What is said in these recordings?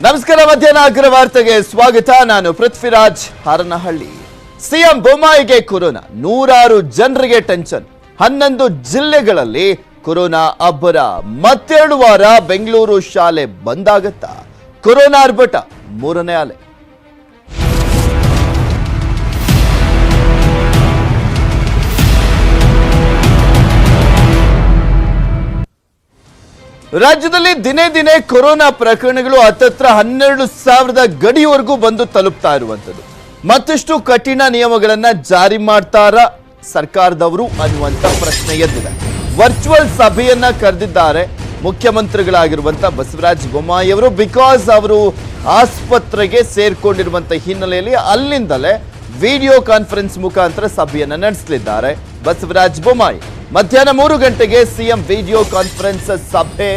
ನಮಸ್ಕಾರ, ಮಧ್ಯಾಹ್ನ ಅಗ್ರ ವಾರ್ತೆಗೆ ಸ್ವಾಗತ. ನಾನು ಪೃಥ್ವಿರಾಜ್ ಹಾರನಹಳ್ಳಿ. ಸಿಎಂ ಬೊಮ್ಮಾಯಿಗೆ ಕೊರೋನಾ. ನೂರಾರು ಜನರಿಗೆ ಟೆನ್ಷನ್. ಹನ್ನೊಂದು ಜಿಲ್ಲೆಗಳಲ್ಲಿ ಕೊರೋನಾ ಅಬ್ಬರ. ಮತ್ತೆರಡು ವಾರ ಬೆಂಗಳೂರು ಶಾಲೆ ಬಂದಾಗತ್ತಾ ಕೊರೋನಾ ಅರ್ಭಟ. ಮೂರನೇ ಅಲೆ. ರಾಜ್ಯದಲ್ಲಿ ದಿನೇ ದಿನೇ ಕೊರೋನಾ ಪ್ರಕರಣಗಳು ಹತ್ತತ್ರ ಹನ್ನೆರಡು ಸಾವಿರದ ಗಡಿವರೆಗೂ ಬಂದು ತಲುಪ್ತಾ ಇರುವಂಥದ್ದು. ಮತ್ತಷ್ಟು ಕಠಿಣ ನಿಯಮಗಳನ್ನ ಜಾರಿ ಮಾಡ್ತಾರ ಸರ್ಕಾರದವರು ಅನ್ನುವಂತ ಪ್ರಶ್ನೆ ಎದ್ದಿದೆ. ವರ್ಚುವಲ್ ಸಭೆಯನ್ನ ಕರೆದಿದ್ದಾರೆ ಮುಖ್ಯಮಂತ್ರಿಗಳಾಗಿರುವಂತ ಬಸವರಾಜ ಬೊಮ್ಮಾಯಿ ಅವರು. ಬಿಕಾಸ್ ಅವರು ಆಸ್ಪತ್ರೆಗೆ ಸೇರ್ಕೊಂಡಿರುವಂತ ಹಿನ್ನೆಲೆಯಲ್ಲಿ ಅಲ್ಲಿಂದಲೇ ವಿಡಿಯೋ ಕಾನ್ಫರೆನ್ಸ್ ಮುಖಾಂತರ ಸಭೆಯನ್ನ ನಡೆಸಲಿದ್ದಾರೆ ಬಸವರಾಜ ಬೊಮ್ಮಾಯಿ. ಮಧ್ಯಾಹ್ನ ಮೂರು ಗಂಟೆಗೆ ಸಿಎಂ ವಿಡಿಯೋ ಕಾನ್ಫರೆನ್ಸ್ ಸಭೆ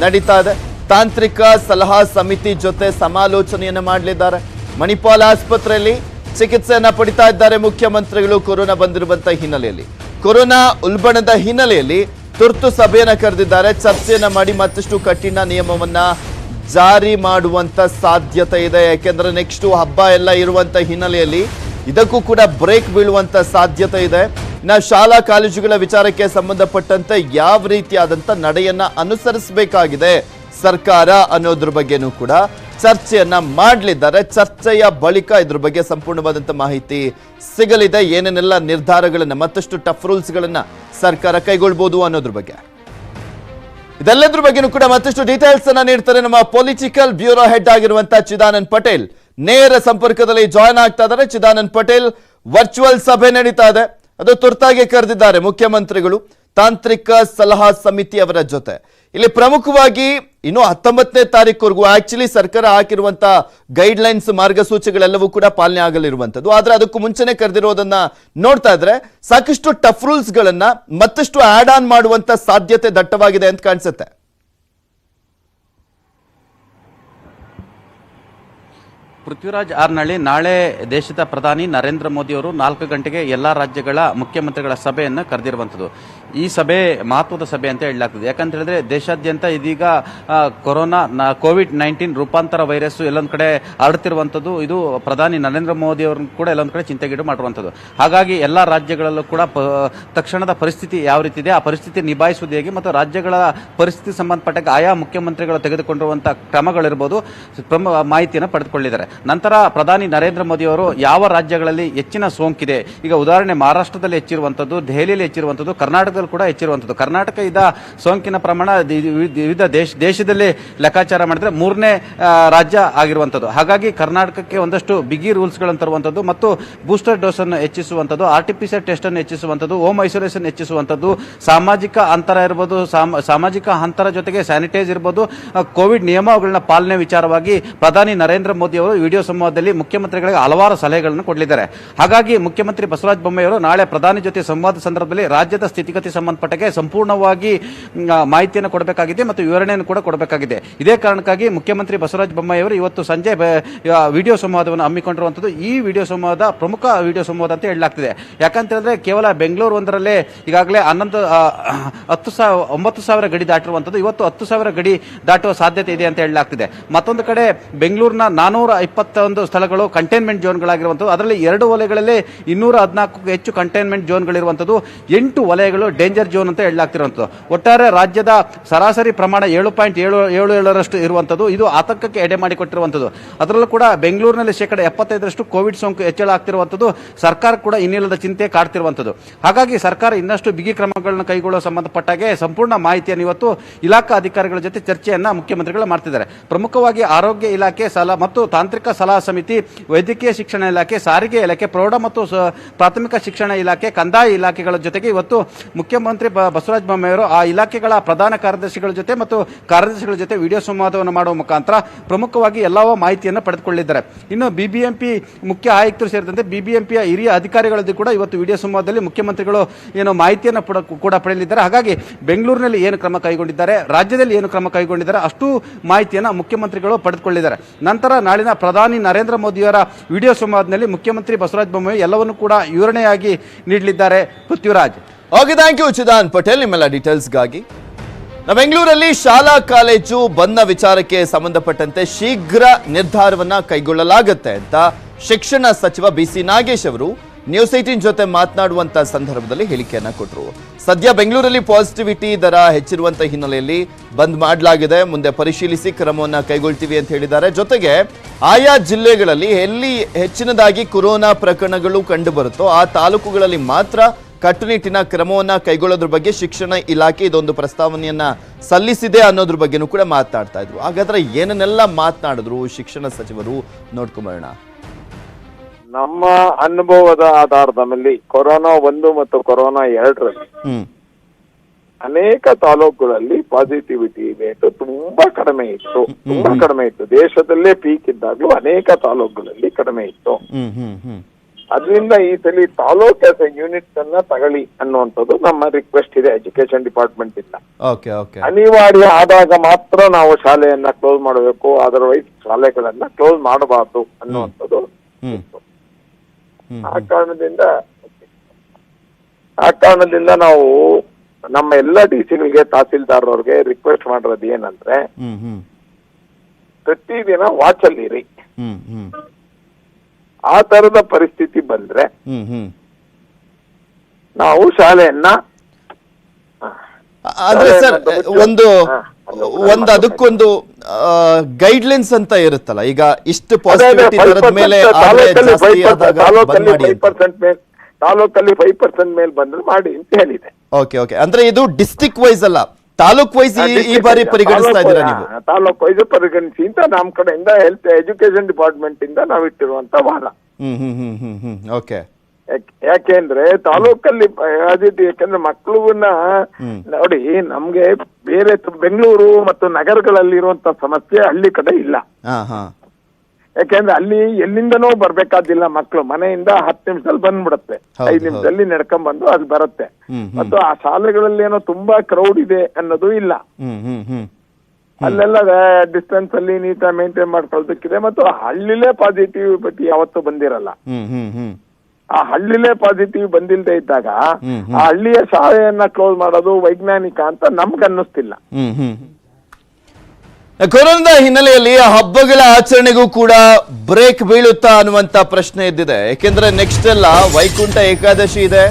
ನಡೀತಾ ಇದೆ. ತಾಂತ್ರಿಕ ಸಲಹಾ ಸಮಿತಿ ಜೊತೆ ಸಮಾಲೋಚನೆಯನ್ನು ಮಾಡಲಿದ್ದಾರೆ. ಮಣಿಪಾಲ್ ಆಸ್ಪತ್ರೆಯಲ್ಲಿ ಚಿಕಿತ್ಸೆಯನ್ನ ಪಡಿತಾ ಇದ್ದಾರೆ ಮುಖ್ಯಮಂತ್ರಿಗಳು. ಕೊರೋನಾ ಬಂದಿರುವಂತಹ ಹಿನ್ನೆಲೆಯಲ್ಲಿ. ಕೊರೋನಾ ಉಲ್ಬಣದ ಹಿನ್ನೆಲೆಯಲ್ಲಿ ತುರ್ತು ಸಭೆಯನ್ನ ಕರೆದಿದ್ದಾರೆ. ಚರ್ಚೆಯನ್ನು ಮಾಡಿ ಮತ್ತಷ್ಟು ಕಠಿಣ ನಿಯಮವನ್ನ ಜಾರಿ ಮಾಡುವಂತ ಸಾಧ್ಯತೆ ಇದೆ. ಯಾಕೆಂದ್ರೆ ನೆಕ್ಸ್ಟ್ ಹಬ್ಬ ಎಲ್ಲ ಇರುವಂತ ಹಿನ್ನೆಲೆಯಲ್ಲಿ ಇದಕ್ಕೂ ಕೂಡ ಬ್ರೇಕ್ ಬೀಳುವಂತ ಸಾಧ್ಯತೆ ಇದೆ. ಇನ್ನ ಶಾಲಾ ಕಾಲೇಜುಗಳ ವಿಚಾರಕ್ಕೆ ಸಂಬಂಧಪಟ್ಟಂತೆ ಯಾವ ರೀತಿಯಾದಂಥ ನಡೆಯನ್ನ ಅನುಸರಿಸಬೇಕಾಗಿದೆ ಸರ್ಕಾರ ಅನ್ನೋದ್ರ ಬಗ್ಗೆನೂ ಕೂಡ ಚರ್ಚೆಯನ್ನ ಮಾಡಲಿದ್ದಾರೆ. ಚರ್ಚೆಯ ಬಳಿಕ ಇದ್ರ ಬಗ್ಗೆ ಸಂಪೂರ್ಣವಾದಂಥ ಮಾಹಿತಿ ಸಿಗಲಿದೆ. ಏನೇನೆಲ್ಲ ನಿರ್ಧಾರಗಳನ್ನ ಮತ್ತಷ್ಟು ಟಫ್ ರೂಲ್ಸ್ಗಳನ್ನು ಸರ್ಕಾರ ಕೈಗೊಳ್ಬೋದು ಅನ್ನೋದ್ರ ಬಗ್ಗೆ. ಇದೆಲ್ಲದ್ರ ಬಗ್ಗೆನೂ ಕೂಡ ಮತ್ತಷ್ಟು ಡೀಟೇಲ್ಸ್ ಅನ್ನ ನೀಡ್ತಾರೆ ನಮ್ಮ ಪೊಲಿಟಿಕಲ್ ಬ್ಯೂರೋ ಹೆಡ್ ಆಗಿರುವಂತಹ ಚಿದಾನಂದ್ ಪಟೇಲ್. ನೇರ ಸಂಪರ್ಕದಲ್ಲಿ ಜಾಯ್ನ್ ಆಗ್ತಾ ಇದ್ದಾರೆ. ಚಿದಾನಂದ್ ಪಟೇಲ್ ವರ್ಚುವಲ್ ಸಭೆ ನಡೀತಾ ಇದೆ. ಅದು ತುರ್ತಾಗಿ ಕರೆದಿದ್ದಾರೆ ಮುಖ್ಯಮಂತ್ರಿಗಳು, ತಾಂತ್ರಿಕ ಸಲಹಾ ಸಮಿತಿ ಅವರ ಜೊತೆ. ಇಲ್ಲಿ ಪ್ರಮುಖವಾಗಿ ಇನ್ನು ಹತ್ತೊಂಬತ್ತನೇ ತಾರೀಕುವರೆಗೂ ಆಕ್ಚುಲಿ ಸರ್ಕಾರ ಹಾಕಿರುವಂತಹ ಗೈಡ್ ಲೈನ್ಸ್ ಮಾರ್ಗಸೂಚಿಗಳೆಲ್ಲವೂ ಕೂಡ ಪಾಲನೆ ಆಗಲಿರುವಂಥದ್ದು. ಆದ್ರೆ ಅದಕ್ಕೂ ಮುಂಚೆನೆ ಕರೆದಿರೋದನ್ನ ನೋಡ್ತಾ ಇದ್ರೆ ಸಾಕಷ್ಟು ಟಫ್ ರೂಲ್ಸ್ ಗಳನ್ನ ಮತ್ತಷ್ಟು ಆಡ್ ಆನ್ ಮಾಡುವಂತ ಸಾಧ್ಯತೆ ದಟ್ಟವಾಗಿದೆ ಅಂತ ಕಾಣಿಸುತ್ತೆ. ಪೃಥ್ವಿರಾಜ್ ಆರ್ನಳ್ಳಿ, ನಾಳೆ ದೇಶದ ಪ್ರಧಾನಿ ನರೇಂದ್ರ ಮೋದಿ ಅವರು ನಾಲ್ಕು ಗಂಟೆಗೆ ಎಲ್ಲಾ ರಾಜ್ಯಗಳ ಮುಖ್ಯಮಂತ್ರಿಗಳ ಸಭೆಯನ್ನು ಕರೆದಿರುವಂಥದ್ದು. ಈ ಸಭೆ ಮಹತ್ವದ ಸಭೆ ಅಂತ ಹೇಳಲಾಗ್ತದೆ. ಯಾಕಂತ ಹೇಳಿದ್ರೆ ದೇಶಾದ್ಯಂತ ಇದೀಗ ಕೊರೋನಾ ಕೋವಿಡ್ ನೈನ್ಟೀನ್ ರೂಪಾಂತರ ವೈರಸ್ ಎಲ್ಲೊಂದು ಕಡೆ ಹರಡುತ್ತಿರುವಂಥದ್ದು ಇದು ಪ್ರಧಾನಿ ನರೇಂದ್ರ ಮೋದಿ ಅವ್ರನ್ನ ಕೂಡ ಎಲ್ಲೊಂದು ಕಡೆ ಚಿಂತೆಗೀಡು ಮಾಡುವಂಥದ್ದು ಹಾಗಾಗಿ ಎಲ್ಲ ರಾಜ್ಯಗಳಲ್ಲೂ ಕೂಡ ತಕ್ಷಣದ ಪರಿಸ್ಥಿತಿ ಯಾವ ರೀತಿ ಇದೆ, ಆ ಪರಿಸ್ಥಿತಿ ನಿಭಾಯಿಸುವುದು ಹೇಗೆ ಮತ್ತು ರಾಜ್ಯಗಳ ಪರಿಸ್ಥಿತಿ ಸಂಬಂಧಪಟ್ಟ ಆಯಾ ಮುಖ್ಯಮಂತ್ರಿಗಳು ತೆಗೆದುಕೊಂಡಿರುವಂತಹ ಕ್ರಮಗಳಿರ್ಬೋದು. ಮಾಹಿತಿಯನ್ನು ಪಡೆದುಕೊಂಡಿದ್ದಾರೆ ನಂತರ ಪ್ರಧಾನಿ ನರೇಂದ್ರ ಮೋದಿ ಅವರು ಯಾವ ರಾಜ್ಯಗಳಲ್ಲಿ ಹೆಚ್ಚಿನ ಸೋಂಕಿದೆ? ಈಗ ಉದಾಹರಣೆ ಮಹಾರಾಷ್ಟ್ರದಲ್ಲಿ ಹೆಚ್ಚಿರುವಂಥದ್ದು ದೆಹಲಿಯಲ್ಲಿ ಹೆಚ್ಚಿರುವಂಥದ್ದು ಕರ್ನಾಟಕದಲ್ಲಿ ಕೂಡ ಹೆಚ್ಚಿರುವಂಥದ್ದು ಕರ್ನಾಟಕ ಇದ ಸೋಂಕಿನ ಪ್ರಮಾಣ ವಿವಿಧ ದೇಶ ದೇಶದಲ್ಲಿ ಲೆಕ್ಕಾಚಾರ ಮಾಡಿದ್ರೆ ಮೂರನೇ ರಾಜ್ಯ ಆಗಿರುವಂಥದ್ದು ಹಾಗಾಗಿ ಕರ್ನಾಟಕಕ್ಕೆ ಒಂದಷ್ಟು ಬಿಗಿ ರೂಲ್ಸ್ಗಳನ್ನು ತರುವಂಥದ್ದು ಮತ್ತು ಬೂಸ್ಟರ್ ಡೋಸ್ ಅನ್ನು ಹೆಚ್ಚಿಸುವಂಥದ್ದು ಆರ್ಟಿಫಿಷಿಯಲ್ ಟೆಸ್ಟ್ ಅನ್ನು ಹೆಚ್ಚಿಸುವಂಥದ್ದು ಹೋಮ್ ಐಸೋಲೇಷನ್ ಹೆಚ್ಚಿಸುವಂಥದ್ದು ಸಾಮಾಜಿಕ ಅಂತರ ಇರ್ಬೋದು, ಸಾಮ- ಸಾಮಾಜಿಕ ಅಂತರ ಜೊತೆಗೆ ಸ್ಯಾನಿಟೈಸ್ ಇರ್ಬೋದು ಕೋವಿಡ್ ನಿಯಮಗಳನ್ನ ಪಾಲನೆ ವಿಚಾರವಾಗಿ ಪ್ರಧಾನಿ ನರೇಂದ್ರ ಮೋದಿ ಅವರು ವಿಡಿಯೋ ಸಂವಾದದಲ್ಲಿ ಮುಖ್ಯಮಂತ್ರಿಗಳಿಗೆ ಹಲವಾರು ಸಲಹೆಗಳನ್ನು ಕೊಡಲಿದ್ದಾರೆ. ಹಾಗಾಗಿ ಮುಖ್ಯಮಂತ್ರಿ ಬಸವರಾಜ ಬೊಮ್ಮಾಯಿಯವರು ನಾಳೆ ಪ್ರಧಾನಿ ಜೊತೆ ಸಂವಾದ ಸಂದರ್ಭದಲ್ಲಿ ರಾಜ್ಯದ ಸ್ಥಿತಿಗತಿ ಸಂಬಂಧಪಟ್ಟಕ್ಕೆ ಸಂಪೂರ್ಣವಾಗಿ ಮಾಹಿತಿಯನ್ನು ಕೊಡಬೇಕಾಗಿದೆ ಮತ್ತು ವಿವರಣೆಯನ್ನು ಕೂಡ ಕೊಡಬೇಕಾಗಿದೆ. ಇದೇ ಕಾರಣಕ್ಕಾಗಿ ಮುಖ್ಯಮಂತ್ರಿ ಬಸವರಾಜ ಬೊಮ್ಮಾಯಿಯವರು ಇವತ್ತು ಸಂಜೆ ವಿಡಿಯೋ ಸಂವಾದವನ್ನು ಹಮ್ಮಿಕೊಂಡಿರುವಂಥದ್ದು ಈ ವಿಡಿಯೋ ಸಂವಾದ, ಪ್ರಮುಖ ವಿಡಿಯೋ ಸಂವಾದ ಅಂತ ಹೇಳಲಾಗ್ತಿದೆ. ಯಾಕಂತ ಹೇಳಿದ್ರೆ ಕೇವಲ ಬೆಂಗಳೂರು ಒಂದರಲ್ಲೇ ಈಗಾಗಲೇ ಹನ್ನೊಂದು ಹತ್ತು ಸಾವಿರ ಒಂಬತ್ತು ಸಾವಿರ ಗಡಿ ದಾಟಿರುವಂಥದ್ದು. ಇವತ್ತು ಹತ್ತು ಸಾವಿರ ಗಡಿ ದಾಟುವ ಸಾಧ್ಯತೆ ಇದೆ ಅಂತ ಹೇಳಲಾಗ್ತಿದೆ. ಮತ್ತೊಂದು ಕಡೆ ಬೆಂಗಳೂರಿನ ನಾನೂರ ಇಪ್ಪತ್ತೊಂದು ಸ್ಥಳಗಳು ಕಂಟೈನ್ಮೆಂಟ್ ಝೋನ್ಗಳಾಗಿರುವಂಥದ್ದು ಅದರಲ್ಲಿ ಎರಡು ವಲಯಗಳಲ್ಲಿ ಇನ್ನೂರ ಹದಿನಾಲ್ಕು ಹೆಚ್ಚು ಕಂಟೈನ್ಮೆಂಟ್ ಝೋನ್ಗಳಿರುವಂಥದ್ದು ಎಂಟು ವಲಯಗಳು ಡೇಂಜರ್ ಝೋನ್ ಅಂತ ಹೇಳಲಾಗ್ತಿರುವಂಥದ್ದು. ಒಟ್ಟಾರೆ ರಾಜ್ಯದ ಸರಾಸರಿ ಪ್ರಮಾಣ ಏಳು ಪಾಯಿಂಟ್ ಏಳು ಏಳು ಏಳರಷ್ಟು ಇರುವಂಥದ್ದು. ಇದು ಆತಂಕಕ್ಕೆ ಎಡೆ ಮಾಡಿಕೊಟ್ಟಿರುವಂಥದ್ದು. ಅದರಲ್ಲೂ ಕೂಡ ಬೆಂಗಳೂರಿನಲ್ಲಿ ಶೇಕಡ ಎಪ್ಪತ್ತೈದರಷ್ಟು ಕೋವಿಡ್ ಸೋಂಕು ಹೆಚ್ಚಳ ಆಗ್ತಿರುವಂಥದ್ದು. ಸರ್ಕಾರ ಕೂಡ ಇನ್ನಿಲ್ಲದ ಚಿಂತೆ ಕಾಡ್ತಿರುವಂಥದ್ದು. ಹಾಗಾಗಿ ಸರ್ಕಾರ ಇನ್ನಷ್ಟು ಬಿಗಿ ಕ್ರಮಗಳನ್ನು ಕೈಗೊಳ್ಳುವ ಸಂಬಂಧಪಟ್ಟಾಗೆ ಸಂಪೂರ್ಣ ಮಾಹಿತಿಯನ್ನು ಇವತ್ತು ಇಲಾಖಾ ಅಧಿಕಾರಿಗಳ ಜೊತೆ ಚರ್ಚೆಯನ್ನು ಮುಖ್ಯಮಂತ್ರಿಗಳು ಮಾಡ್ತಿದ್ದಾರೆ. ಪ್ರಮುಖವಾಗಿ ಆರೋಗ್ಯ ಇಲಾಖೆ, ಸಲ ಮತ್ತು ತಾಂತ್ರಿಕ ಸಲಹಾ ಸಮಿತಿ, ವೈದ್ಯಕೀಯ ಶಿಕ್ಷಣ ಇಲಾಖೆ, ಸಾರಿಗೆ ಇಲಾಖೆ, ಪ್ರೌಢ ಮತ್ತು ಪ್ರಾಥಮಿಕ ಶಿಕ್ಷಣ ಇಲಾಖೆ, ಕಂದಾಯ ಇಲಾಖೆಗಳ ಜೊತೆಗೆ ಇವತ್ತು ಮುಖ್ಯಮಂತ್ರಿ ಬಸವರಾಜ ಬೊಮ್ಮಾಯಿಯವರು ಆ ಇಲಾಖೆಗಳ ಪ್ರಧಾನ ಕಾರ್ಯದರ್ಶಿಗಳ ಜೊತೆ ಮತ್ತು ಕಾರ್ಯದರ್ಶಿಗಳ ಜೊತೆ ವಿಡಿಯೋ ಸಂವಾದವನ್ನು ಮಾಡುವ ಮುಖಾಂತರ ಪ್ರಮುಖವಾಗಿ ಎಲ್ಲ ಮಾಹಿತಿಯನ್ನು ಪಡೆದುಕೊಳ್ಳಿದ್ದಾರೆ. ಇನ್ನು ಬಿಬಿಎಂಪಿ ಮುಖ್ಯ ಆಯುಕ್ತರು ಸೇರಿದಂತೆ ಬಿಬಿಎಂಪಿಯ ಹಿರಿಯ ಅಧಿಕಾರಿಗಳದ್ದು ಕೂಡ ಇವತ್ತು ವಿಡಿಯೋ ಸಂವಾದದಲ್ಲಿ ಮುಖ್ಯಮಂತ್ರಿಗಳು ಏನು ಮಾಹಿತಿಯನ್ನು ಕೂಡ ಪಡೆಯಲಿದ್ದಾರೆ. ಹಾಗಾಗಿ ಬೆಂಗಳೂರಿನಲ್ಲಿ ಏನು ಕ್ರಮ ಕೈಗೊಂಡಿದ್ದಾರೆ, ರಾಜ್ಯದಲ್ಲಿ ಏನು ಕ್ರಮ ಕೈಗೊಂಡಿದ್ದಾರೆ ಅಷ್ಟು ಮಾಹಿತಿಯನ್ನು ಮುಖ್ಯಮಂತ್ರಿಗಳು ಪಡೆದುಕೊಳ್ಳಿದ್ದಾರೆ. ನಂತರ ನಾಳಿನ ಪ್ರಧಾನಿ ನರೇಂದ್ರ ಮೋದಿಯವರ ವಿಡಿಯೋ ಸಂವಾದದಲ್ಲಿ ಮುಖ್ಯಮಂತ್ರಿ ಬಸವರಾಜ ಬೊಮ್ಮಾಯಿ ಎಲ್ಲವನ್ನು ಕೂಡ ವಿವರಣೆಯಾಗಿ ನೀಡಲಿದ್ದಾರೆ. Prithviraj. Okay thank you Chidan Patel ನಿಮ್ಮೆಲ್ಲ ಡೀಟೇಲ್ಸ್ಗಾಗಿ ಬೆಂಗಳೂರಲ್ಲಿ ಶಾಲಾ ಕಾಲೇಜು ಬಂದ ವಿಚಾರಕ್ಕೆ ಸಂಬಂಧಪಟ್ಟಂತೆ ಶೀಘ್ರ ನಿರ್ಧಾರವನ್ನ ಕೈಗೊಳ್ಳಲಾಗುತ್ತೆ ಅಂತ ಶಿಕ್ಷಣ ಸಚಿವ ಬಿ ಸಿ ನಾಗೇಶ್ ಅವರು ನ್ಯೂಸ್ ಏಟೀನ್ ಜೊತೆ ಮಾತನಾಡುವಂತ ಸಂದರ್ಭದಲ್ಲಿ ಹೇಳಿಕೆಯನ್ನ ಕೊಟ್ಟರು ಸದ್ಯ ಬೆಂಗಳೂರಲ್ಲಿ ಪಾಸಿಟಿವಿಟಿ ದರ ಹೆಚ್ಚಿರುವಂತ ಹಿನ್ನೆಲೆಯಲ್ಲಿ ಬಂದ್ ಮಾಡಲಾಗಿದೆ. ಮುಂದೆ ಪರಿಶೀಲಿಸಿ ಕ್ರಮವನ್ನ ಕೈಗೊಳ್ತೀವಿ ಅಂತ ಹೇಳಿದ್ದಾರೆ. ಜೊತೆಗೆ ಆಯಾ ಜಿಲ್ಲೆಗಳಲ್ಲಿ ಎಲ್ಲಿ ಹೆಚ್ಚಿನದಾಗಿ ಕೊರೋನಾ ಪ್ರಕರಣಗಳು ಕಂಡು ಬರುತ್ತೋ ಆ ತಾಲೂಕುಗಳಲ್ಲಿ ಮಾತ್ರ ಕಟ್ಟುನಿಟ್ಟಿನ ಕ್ರಮವನ್ನ ಕೈಗೊಳ್ಳೋದ್ರ ಬಗ್ಗೆ ಶಿಕ್ಷಣ ಇಲಾಖೆ ಇದೊಂದು ಪ್ರಸ್ತಾವನೆಯನ್ನ ಸಲ್ಲಿಸಿದೆ ಅನ್ನೋದ್ರ ಬಗ್ಗೆನೂ ಕೂಡ ಮಾತನಾಡ್ತಾ ಇದ್ರು. ಹಾಗಾದ್ರೆ ಏನನ್ನೆಲ್ಲ ಮಾತನಾಡಿದ್ರು ಶಿಕ್ಷಣ ಸಚಿವರು? ನೋಡ್ಕೊಂಬರೋಣ. ನಮ್ಮ ಅನುಭವದ ಆಧಾರದ ಮೇಲೆ ಕೊರೋನಾ ಒಂದು ಮತ್ತು ಕೊರೋನಾ ಎರಡರಲ್ಲಿ ಅನೇಕ ತಾಲೂಕುಗಳಲ್ಲಿ ಪಾಸಿಟಿವಿಟಿ ರೇಟ್ ತುಂಬಾ ಕಡಿಮೆ ಇತ್ತು. ತುಂಬಾ ಕಡಿಮೆ ಇತ್ತು. ದೇಶದಲ್ಲೇ ಪೀಕ್ ಇದ್ದಾಗಲೂ ಅನೇಕ ತಾಲೂಕುಗಳಲ್ಲಿ ಕಡಿಮೆ ಇತ್ತು. ಅದರಿಂದ ಈ ಸಲ ತಾಲೂಕ್ ಆಸ್ ಯೂನಿಟ್ ಅನ್ನ ತಗೊಳ್ಳಿ ಅನ್ನುವಂಥದ್ದು ನಮ್ಮ ರಿಕ್ವೆಸ್ಟ್ ಇದೆ. ಎಜುಕೇಶನ್ ಡಿಪಾರ್ಟ್ಮೆಂಟ್ ಇಂದ. ಅನಿವಾರ್ಯ ಆದಾಗ ಮಾತ್ರ ನಾವು ಶಾಲೆಯನ್ನ ಕ್ಲೋಸ್ ಮಾಡಬೇಕು. ಅದರ್ವೈಸ್ ಶಾಲೆಗಳನ್ನ ಕ್ಲೋಸ್ ಮಾಡಬಾರ್ದು ಅನ್ನುವಂಥದ್ದು ಆ ಕಾರಣದಿಂದ ಆ ಕಾರಣದಿಂದ ನಾವು ನಮ್ಮ ಎಲ್ಲ ಡಿ ಸಿಗಳಿಗೆ ತಹಸೀಲ್ದಾರ್ ಅವ್ರಿಗೆ ರಿಕ್ವೆಸ್ಟ್ ಮಾಡಿರೋದು ಏನಂದ್ರೆ ಪ್ರತಿ ದಿನ ಪ್ರತಿದಿನ ವಾಚ್ ಅಲ್ಲಿ ಇರಿ. ಆ ತರದ ಪರಿಸ್ಥಿತಿ ಬಂದ್ರೆ ನಾವು ಶಾಲೆಯನ್ನ ಆದ್ರೆ ಸರ್ ಒಂದು ಒಂದು ಅದಕ್ಕೊಂದು ಗೈಡ್ಲೈನ್ಸ್ ಅಂತ ಇರುತ್ತಲ್ಲ ಈಗ ಇಷ್ಟು ಪಾಸಿಟಿವಿಟಿ ದರದ ಮೇಲೆ ತಾಲೂಕಲ್ಲಿ ಜಾಸ್ತಿ ಫೈವ್ ಆದಾಗ ಬಂದ್ ತಾಲೂಕಲ್ಲಿ ಮಾಡಿ ಫೈವ್ ಪರ್ಸೆಂಟ್ ಮೇಲೆ ತಾಲೂಕಲ್ಲಿ ಫೈವ್ ಪರ್ಸೆಂಟ್ ಮೇಲೆ ಬಂದ್ರೆ ಮಾಡಿ ಅಂತ ಹೇಳಿದೆ. ಓಕೆ ಓಕೆ ಅಂದ್ರೆ ಇದು ಡಿಸ್ಟಿಕ್ ವೈಸ್ ಅಲ್ಲ ತಾಲೂಕ್ ವೈಸ್ ಈ ಬಾರಿ ಪರಿಗಣಿಸ್ತಾ ಇದ್ದೀರಾ ನೀವು? ತಾಲೂಕ್ ವೈಸ್ ಪರಿಗಣಿಸಿ ಅಂತ ನಮ್ಮ ಕಡೆಯಿಂದ ಹೆಲ್ತ್ ಎಜುಕೇಶನ್ ಡಿಪಾರ್ಟ್ಮೆಂಟ್ ಇಂದ ನಾವು ಇಟ್ಟಿರುವಂತ ವಾದ. ಹ್ಮ್ ಹ್ಮ್ ಹ್ಮ್ ಹ್ಮ್ ಹ್ಮ್. ಓಕೆ ಯಾಕೆಂದ್ರೆ ತಾಲೂಕಲ್ಲಿ ಅದಿತಿ ಯಾಕಂದ್ರೆ ಮಕ್ಕಳನ್ನ ನೋಡಿ ನಮ್ಗೆ ಬೇರೆ ಬೆಂಗಳೂರು ಮತ್ತು ನಗರಗಳಲ್ಲಿ ಇರುವಂತ ಸಮಸ್ಯೆ ಹಳ್ಳಿ ಕಡೆ ಇಲ್ಲ. ಯಾಕೆಂದ್ರೆ ಅಲ್ಲಿ ಎಲ್ಲಿಂದನೋ ಬರ್ಬೇಕಾದಿಲ್ಲ ಮಕ್ಕಳು ಮನೆಯಿಂದ ಹತ್ತು ನಿಮಿಷದಲ್ಲಿ ಬಂದ್ಬಿಡತ್ತೆ. ಐದು ನಿಮಿಷದಲ್ಲಿ ನಡ್ಕೊಂಡ್ ಬಂದು ಅಲ್ಲಿ ಬರುತ್ತೆ ಮತ್ತು ಆ ಶಾಲೆಗಳಲ್ಲಿ ಏನೋ ತುಂಬಾ ಕ್ರೌಡ್ ಇದೆ ಅನ್ನೋದು ಇಲ್ಲ. ಅಲ್ಲೆಲ್ಲ ಡಿಸ್ಟೆನ್ಸ್ ಅಲ್ಲಿ ನೀಟಾಗಿ ಮೇಂಟೈನ್ ಮಾಡ್ಕೊಳ್ಬೇಕಿದೆ ಮತ್ತು ಹಳ್ಳಿಲೇ ಪಾಸಿಟಿವಿಟಿ ಯಾವತ್ತೂ ಬಂದಿರಲ್ಲ. ಆ ಹಳ್ಳಿಲೇ ಪಾಸಿಟಿವ್ ಬಂದಿಲ್ದೇ ಇದ್ದಾಗ ಆ ಹಳ್ಳಿಯ ಶಾಲೆಯನ್ನ ಕ್ಲೋಸ್ ಮಾಡೋದು ವೈಜ್ಞಾನಿಕ ಅಂತ ನಮ್ಗೆ ಅನ್ನಿಸ್ತಿಲ್ಲ ಹ್ಮ್ ಹ್ಮ್. ಕೊರೋನಾದ ಹಿನ್ನೆಲೆಯಲ್ಲಿ ಹಬ್ಬಗಳ ಆಚರಣೆಗೂ ಕೂಡ ಬ್ರೇಕ್ ಬೀಳುತ್ತಾ ಅನ್ನುವಂತ ಪ್ರಶ್ನೆ ಇದ್ದಿದೆ ಯಾಕೆಂದ್ರೆ ನೆಕ್ಸ್ಟ್ ಎಲ್ಲ ವೈಕುಂಠ ಏಕಾದಶಿ ಇದೆ.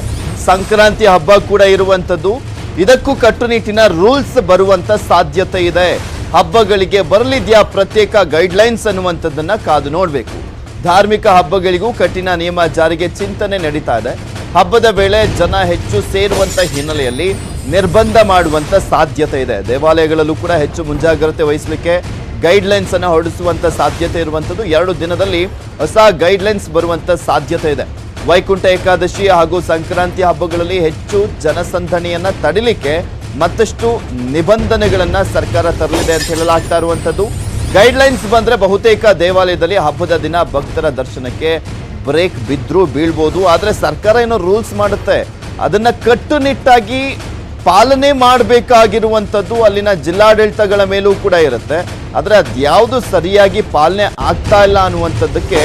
ಸಂಕ್ರಾಂತಿ ಹಬ್ಬ ಕೂಡ ಇರುವಂತದ್ದು ಇದಕ್ಕೂ ಕಟ್ಟುನಿಟ್ಟಿನ ರೂಲ್ಸ್ ಬರುವಂತ ಸಾಧ್ಯತೆ ಇದೆ. ಹಬ್ಬಗಳಿಗೆ ಬರಲಿದ್ಯಾ ಪ್ರತ್ಯೇಕ ಗೈಡ್ಲೈನ್ಸ್ ಅನ್ನುವಂಥದ್ದನ್ನ ಕಾದು ನೋಡಬೇಕು. ಧಾರ್ಮಿಕ ಹಬ್ಬಗಳಿಗೂ ಕಠಿಣ ನಿಯಮ ಜಾರಿಗೆ ಚಿಂತನೆ ನಡೀತಾ ಇದೆ. ಹಬ್ಬದ ವೇಳೆ ಜನ ಹೆಚ್ಚು ಸೇರುವಂತ ಹಿನ್ನೆಲೆಯಲ್ಲಿ ನಿರ್ಬಂಧ ಮಾಡುವಂತ ಸಾಧ್ಯತೆ ಇದೆ. ದೇವಾಲಯಗಳಲ್ಲೂ ಕೂಡ ಹೆಚ್ಚು ಮುಂಜಾಗ್ರತೆ ವಹಿಸಲಿಕ್ಕೆ ಗೈಡ್ಲೈನ್ಸ್ ಅನ್ನು ಹೊರಡಿಸುವಂತ ಸಾಧ್ಯತೆ ಇರುವಂತದ್ದು ಎರಡು ದಿನದಲ್ಲಿ ಹೊಸ ಗೈಡ್ಲೈನ್ಸ್ ಬರುವಂತ ಸಾಧ್ಯತೆ ಇದೆ. ವೈಕುಂಠ ಏಕಾದಶಿ ಹಾಗೂ ಸಂಕ್ರಾಂತಿ ಹಬ್ಬಗಳಲ್ಲಿ ಹೆಚ್ಚು ಜನಸಂದಣಿಯನ್ನ ತಡಿಲಿಕ್ಕೆ ಮತ್ತಷ್ಟು ನಿಬಂಧನೆಗಳನ್ನ ಸರ್ಕಾರ ತರಲಿದೆ ಅಂತ ಹೇಳಲಾಗ್ತಾ ಇರುವಂತದ್ದು ಗೈಡ್ಲೈನ್ಸ್ ಬಂದ್ರೆ ಬಹುತೇಕ ದೇವಾಲಯದಲ್ಲಿ ಹಬ್ಬದ ದಿನ ಭಕ್ತರ ದರ್ಶನಕ್ಕೆ ಬ್ರೇಕ್ ಬಿದ್ದರೂ ಬೀಳ್ಬೋದು, ಆದರೆ ಸರ್ಕಾರ ಏನೋ ರೂಲ್ಸ್ ಮಾಡುತ್ತೆ. ಅದನ್ನ ಕಟ್ಟುನಿಟ್ಟಾಗಿ ಪಾಲನೆ ಮಾಡಬೇಕಾಗಿರುವಂಥದ್ದು ಅಲ್ಲಿನ ಜಿಲ್ಲಾಡಳಿತಗಳ ಮೇಲೂ ಕೂಡ ಇರುತ್ತೆ. ಆದರೆ ಅದ್ಯಾವುದು ಸರಿಯಾಗಿ ಪಾಲನೆ ಆಗ್ತಾ ಇಲ್ಲ ಅನ್ನುವಂಥದ್ದಕ್ಕೆ